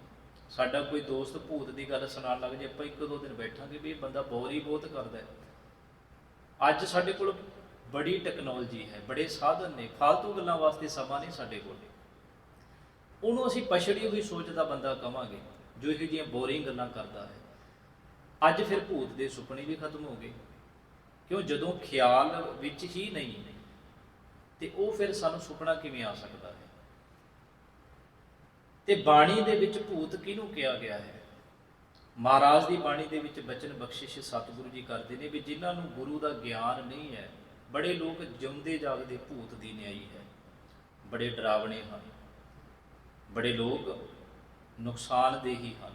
ਸਾਡਾ ਕੋਈ ਦੋਸਤ ਭੂਤ ਦੀ ਗੱਲ ਸੁਣਾਉਣ ਲੱਗ ਜੇ, ਆਪਾਂ ਇੱਕ ਦੋ ਦਿਨ ਬੈਠਾਂਗੇ ਵੀ ਇਹ ਬੰਦਾ ਬੋਰ ਹੀ ਬਹੁਤ ਕਰਦਾ ਹੈ। ਅੱਜ ਸਾਡੇ ਕੋਲ ਬੜੀ ਟੈਕਨੋਲੋਜੀ ਹੈ, ਬੜੇ ਸਾਧਨ ਨੇ ਫालतू ਗੱਲਾਂ ਵਾਸਤੇ ਸਮਾਂ ਨਹੀਂ ਸਾਡੇ ਕੋਲ। ਉਹਨੂੰ ਅਸੀਂ ਪਛੜੀ ਹੋਈ ਸੋਚ ਦਾ ਬੰਦਾ ਕਵਾਂਗੇ, ਜੋ ਇਹੋ ਜਿਹੀਆਂ ਬੋਰਿੰਗ ਗੱਲਾਂ ਕਰਦਾ ਹੈ। ਅੱਜ ਫਿਰ ਭੂਤ ਦੇ ਸੁਪਨੇ ਵੀ ਖਤਮ ਹੋ ਗਏ। ਕਿਉਂ? ਜਦੋਂ ਖਿਆਲ ਵਿੱਚ ਹੀ ਨਹੀਂ, ਤੇ ਉਹ ਫਿਰ ਸਾਨੂੰ ਸੁਪਨਾ ਕਿਵੇਂ ਆ ਸਕਦਾ ਹੈ? ਤੇ ਬਾਣੀ ਦੇ ਵਿੱਚ ਭੂਤ ਕਿਹਨੂੰ ਕਿਹਾ ਗਿਆ ਹੈ? ਮਹਾਰਾਜ ਦੀ ਬਾਣੀ ਦੇ ਵਿੱਚ ਬਚਨ ਬਖਸ਼ਿਸ਼ ਸਤਿਗੁਰੂ ਜੀ ਕਰਦੇ ਨੇ ਵੀ ਜਿਨ੍ਹਾਂ ਨੂੰ ਗੁਰੂ ਦਾ ਗਿਆਨ ਨਹੀਂ ਹੈ, ਬੜੇ ਲੋਕ ਜਿਉਂਦੇ ਜਾਗਦੇ ਭੂਤ ਦੀ ਨਿਆਈ ਹੈ। ਬੜੇ ਡਰਾਵਣੇ ਹਨ। ਬੜੇ ਲੋਕ ਨੁਕਸਾਨਦੇਹੀ ਹਨ।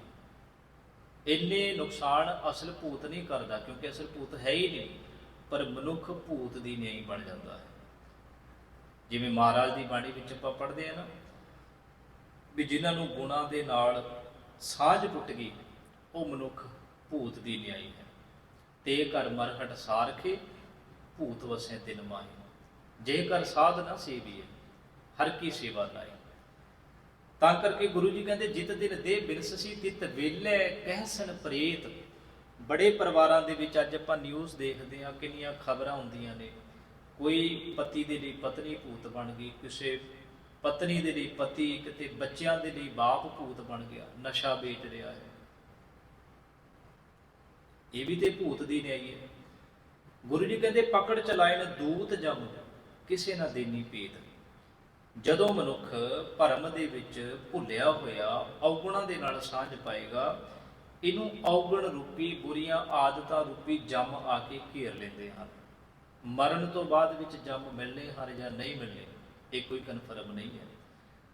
ਇੰਨੇ ਨੁਕਸਾਨ ਅਸਲ ਭੂਤ ਨਹੀਂ ਕਰਦਾ ਕਿਉਂਕਿ ਅਸਲ ਭੂਤ ਹੈ ਹੀ ਨਹੀਂ, ਪਰ ਮਨੁੱਖ ਭੂਤ ਦੀ ਨਿਆਈ ਬਣ ਜਾਂਦਾ ਹੈ। ਜਿਵੇਂ ਮਹਾਰਾਜ ਦੀ ਬਾਣੀ ਵਿੱਚ ਆਪਾਂ ਪੜ੍ਹਦੇ ਆ ਨਾ ਵੀ ਜਿਨ੍ਹਾਂ ਨੂੰ ਗੁਣਾਂ ਦੇ ਨਾਲ ਸਾਝ ਟੁੱਟ ਗਈ, ਉਹ ਮਨੁੱਖ ਭੂਤ ਦੀ ਨਿਆਈ ਹੈ। ਤੇ ਕਰ ਮਰਹਟ ਸਾਰਖੇ ਭੂਤ ਵਸੇ ਦਿਨ ਮਾਹੀ। ਜੇ ਕਰ ਸਾਧ ਨਾ ਸੇਵੀਏ, ਹਰ ਕੀ ਸੇਵਾ ਲਾਈ। ਤਾਂ ਕਰਕੇ ਗੁਰੂ ਜੀ ਕਹਿੰਦੇ, ਜਿਤ ਦਿਨ ਦੇ ਬਿਰਸਸੀ ਤਿਤ ਵੇਲੇ ਕਹਿਸਨ ਪ੍ਰੇਤ। ਬੜੇ ਪਰਿਵਾਰਾਂ ਦੇ ਵਿੱਚ ਅੱਜ ਆਪਾਂ ਨਿਊਜ਼ ਦੇਖਦੇ ਹਾਂ, ਕਿੰਨੀਆਂ ਖਬਰਾਂ ਹੁੰਦੀਆਂ ਨੇ। ਕੋਈ ਪਤੀ ਦੇ ਲਈ ਪਤਨੀ ਭੂਤ ਬਣ ਗਈ, ਕਿਸੇ ਪਤਨੀ ਦੇ ਲਈ ਪਤੀ ਕਿਤੇ ਬੱਚਿਆਂ ਦੇ ਲਈ ਬਾਪ ਭੂਤ ਬਣ ਗਿਆ, ਨਸ਼ਾ ਵੇਚ ਰਿਹਾ ਹੈ। ਇਹ ਵੀ ਤੇ ਭੂਤ ਦੀ ਨਿਆਈ ਹੈ। ਗੁਰੂ ਜੀ ਕਹਿੰਦੇ, ਪਕੜ ਚਲਾਇਨ ਦੂਤ ਜਮ, ਕਿਸੇ ਨਾ ਦੇਨੀ ਪੀਤ। ਜਦੋਂ ਮਨੁੱਖ ਭਰਮ ਦੇ ਵਿੱਚ ਭੁੱਲਿਆ ਹੋਇਆ, ਔਗੁਣਾਂ ਦੇ ਨਾਲ ਸਾਂਝ ਪਾਏਗਾ, ਇਹਨੂੰ ਔਗਣ ਰੂਪੀ ਬੁਰੀਆਂ ਆਦਤਾਂ ਰੂਪੀ ਜਮ ਆ ਕੇ ਘੇਰ ਲੈਂਦੇ ਹਨ। ਮਰਨ ਤੋਂ ਬਾਅਦ ਵਿੱਚ ਜਮ ਮਿਲਣੇ ਹਨ ਜਾਂ ਨਹੀਂ ਮਿਲਣੇ ਇਹ ਕੋਈ ਕਨਫਰਮ ਨਹੀਂ ਹੈ।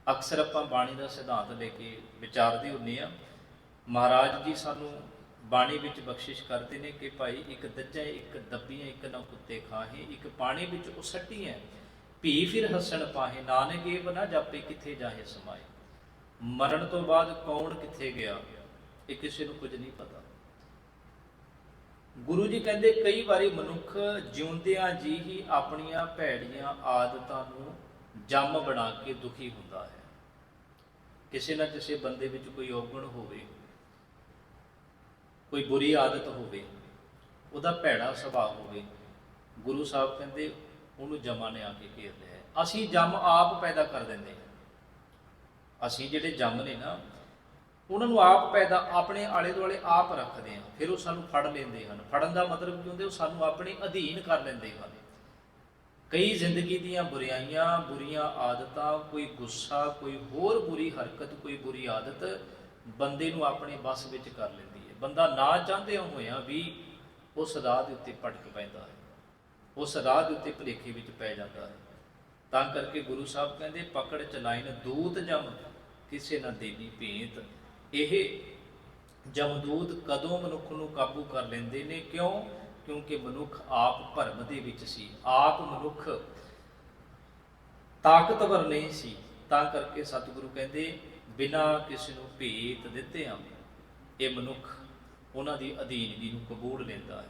ਅਕਸਰ ਆਪਾਂ ਬਾਣੀ ਦਾ ਸਿਧਾਂਤ ਲੈ ਕੇ ਵਿਚਾਰਦੇ ਹੁੰਨੇ ਆ ਮਹਾਰਾਜ ਜੀ ਸਾਨੂੰ ਬਾਣੀ ਵਿੱਚ ਬਖਸ਼ਿਸ਼ ਕਰਦੇ ਨੇ ਕਿ ਭਾਈ ਇੱਕ ਦੱਜਾ, ਇੱਕ ਦੱਬੀਆਂ, ਇੱਕ ਨਾ ਕੁੱਤੇ ਖਾਹੇ, ਇੱਕ ਪਾਣੀ ਵਿੱਚ ਉਹ ਸੱਟੀਆਂ ਭੀ ਫਿਰ ਹੱਸਣ ਪਾਹੇ, ਨਾਨਕ ਇਹ ਬਨਾ ਜਾਪੇ ਕਿੱਥੇ ਜਾਹੇ ਸਮਾਏ। ਮਰਨ ਤੋਂ ਬਾਅਦ ਕੌਣ ਕਿੱਥੇ ਗਿਆ, ਇਹ ਕਿਸੇ ਨੂੰ ਕੁਝ ਨਹੀਂ ਪਤਾ। ਗੁਰੂ ਜੀ ਕਹਿੰਦੇ, ਕਈ ਵਾਰੀ ਮਨੁੱਖ ਜਿਉਂਦਿਆਂ ਜੀ ਹੀ ਆਪਣੀਆਂ ਭੈੜੀਆਂ ਆਦਤਾਂ ਨੂੰ ਜੰਮ ਬਣਾ ਕੇ ਦੁਖੀ ਹੁੰਦਾ ਹੈ। ਕਿਸੇ ਨਾ ਕਿਸੇ ਬੰਦੇ ਵਿੱਚ ਕੋਈ ਔਗਣ ਹੋਵੇ, ਕੋਈ ਬੁਰੀ ਆਦਤ ਹੋਵੇ, ਉਹਦਾ ਭੈੜਾ ਸੁਭਾਅ ਹੋਵੇ, ਗੁਰੂ ਸਾਹਿਬ ਕਹਿੰਦੇ ਉਹਨੂੰ ਜਮਾ ਨੇ ਆ ਕੇ ਘੇਰ ਲਿਆ ਅਸੀਂ ਜੰਮ ਆਪ ਪੈਦਾ ਕਰ ਦਿੰਦੇ ਹਾਂ। ਅਸੀਂ ਜਿਹੜੇ ਜੰਮ ਨੇ ਨਾ, ਉਹਨਾਂ ਨੂੰ ਆਪ ਪੈਦਾ, ਆਪਣੇ ਆਲੇ ਦੁਆਲੇ ਆਪ ਰੱਖਦੇ ਹਾਂ। ਫਿਰ ਉਹ ਸਾਨੂੰ ਫੜ ਲੈਂਦੇ ਹਨ। ਫੜਨ ਦਾ ਮਤਲਬ ਕੀ ਹੁੰਦਾ, ਉਹ ਸਾਨੂੰ ਆਪਣੇ ਅਧੀਨ ਕਰ ਲੈਂਦੇ ਹਨ। ਕਈ ਜ਼ਿੰਦਗੀ ਦੀਆਂ ਬੁਰਾਈਆਂ ਬੁਰੀਆਂ ਆਦਤਾਂ, ਕੋਈ ਗੁੱਸਾ, ਕੋਈ ਹੋਰ ਬੁਰੀ ਹਰਕਤ, ਕੋਈ ਬੁਰੀ ਆਦਤ ਬੰਦੇ ਨੂੰ ਆਪਣੇ ਵੱਸ ਵਿੱਚ ਕਰ ਲੈਂਦੀ ਹੈ। ਬੰਦਾ ਨਾ ਚਾਹੁੰਦੇ ਹੋਇਆਂ ਵੀ ਉਸ ਰਾਹ ਦੇ ਉੱਤੇ ਭਟਕ ਪੈਂਦਾ ਹੈ। ਉਸ ਰਾਹ ਦੇ ਉੱਤੇ ਭੁਲੇਖੇ ਵਿੱਚ ਪੈ ਜਾਂਦਾ ਹੈ। ਤਾਂ ਕਰਕੇ ਗੁਰੂ ਸਾਹਿਬ ਕਹਿੰਦੇ, ਪਕੜ ਚਲਾਇਨ ਦੂਤ ਜਮ, ਕਿਸੇ ਨਾ ਦੇਵੀ ਭੇਤ। ਇਹ ਜਮਦੂਤ ਕਦੋਂ ਮਨੁੱਖ ਨੂੰ ਕਾਬੂ ਕਰ ਲੈਂਦੇ ਨੇ? ਕਿਉਂ? ਕਿਉਂਕਿ ਮਨੁੱਖ ਆਪ ਭਰਮ ਦੇ ਵਿੱਚ ਸੀ, ਆਪ ਮਨੁੱਖ ਤਾਕਤਵਰ ਨਹੀਂ ਸੀ। ਤਾਂ ਕਰਕੇ ਸਤਿਗੁਰੂ ਕਹਿੰਦੇ, ਬਿਨਾ ਕਿਸੇ ਨੂੰ ਭੇਤ ਦਿੱਤੇ ਆ ਇਹ ਮਨੁੱਖ ਉਹਨਾਂ ਦੀ ਅਧੀਨਗੀ ਨੂੰ ਕਬੂਲ ਲੈਂਦਾ ਹੈ।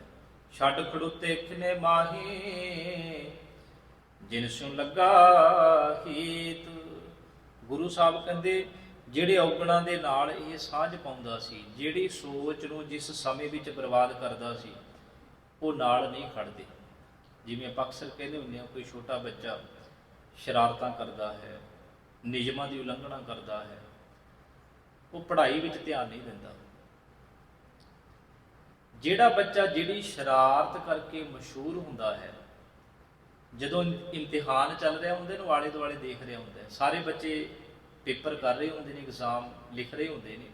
ਛੱਡ ਖੜੁੱਤੇ ਕਿਨੇ ਮਾਹੀ, ਜਿਨ ਸੁਨ ਲੱਗਾ ਹੀਤ। ਗੁਰੂ ਸਾਹਿਬ ਕਹਿੰਦੇ, ਜਿਹੜੇ ਔਗਣਾਂ ਦੇ ਨਾਲ ਇਹ ਸਾਂਝ ਪਾਉਂਦਾ ਸੀ, ਜਿਹੜੀ ਸੋਚ ਨੂੰ ਜਿਸ ਸਮੇਂ ਵਿੱਚ ਬਰਬਾਦ ਕਰਦਾ ਸੀ ਉਹ ਨਾਲ ਨਹੀਂ ਖੜਦੇ। ਜਿਵੇਂ ਆਪਾਂ ਅਕਸਰ ਕਹਿੰਦੇ ਹੁੰਦੇ ਆ ਕੋਈ ਛੋਟਾ ਬੱਚਾ ਸ਼ਰਾਰਤਾਂ ਕਰਦਾ ਹੈ, ਨਿਯਮਾਂ ਦੀ ਉਲੰਘਣਾ ਕਰਦਾ ਹੈ, ਉਹ ਪੜ੍ਹਾਈ ਵਿੱਚ ਧਿਆਨ ਨਹੀਂ ਦਿੰਦਾ। ਜਿਹੜਾ ਬੱਚਾ ਜਿਹੜੀ ਸ਼ਰਾਰਤ ਕਰਕੇ ਮਸ਼ਹੂਰ ਹੁੰਦਾ ਹੈ, ਜਦੋਂ ਇਮਤਿਹਾਨ ਚੱਲ ਰਿਹਾ ਹੁੰਦੇ ਨੂੰ ਆਲੇ ਦੁਆਲੇ ਦੇਖ ਰਿਹਾ ਹੁੰਦਾ ਸਾਰੇ ਬੱਚੇ ਪੇਪਰ ਕਰ ਰਹੇ ਹੁੰਦੇ ਨੇ ਐਗਜ਼ਾਮ ਲਿਖ ਰਹੇ ਹੁੰਦੇ ਨੇ।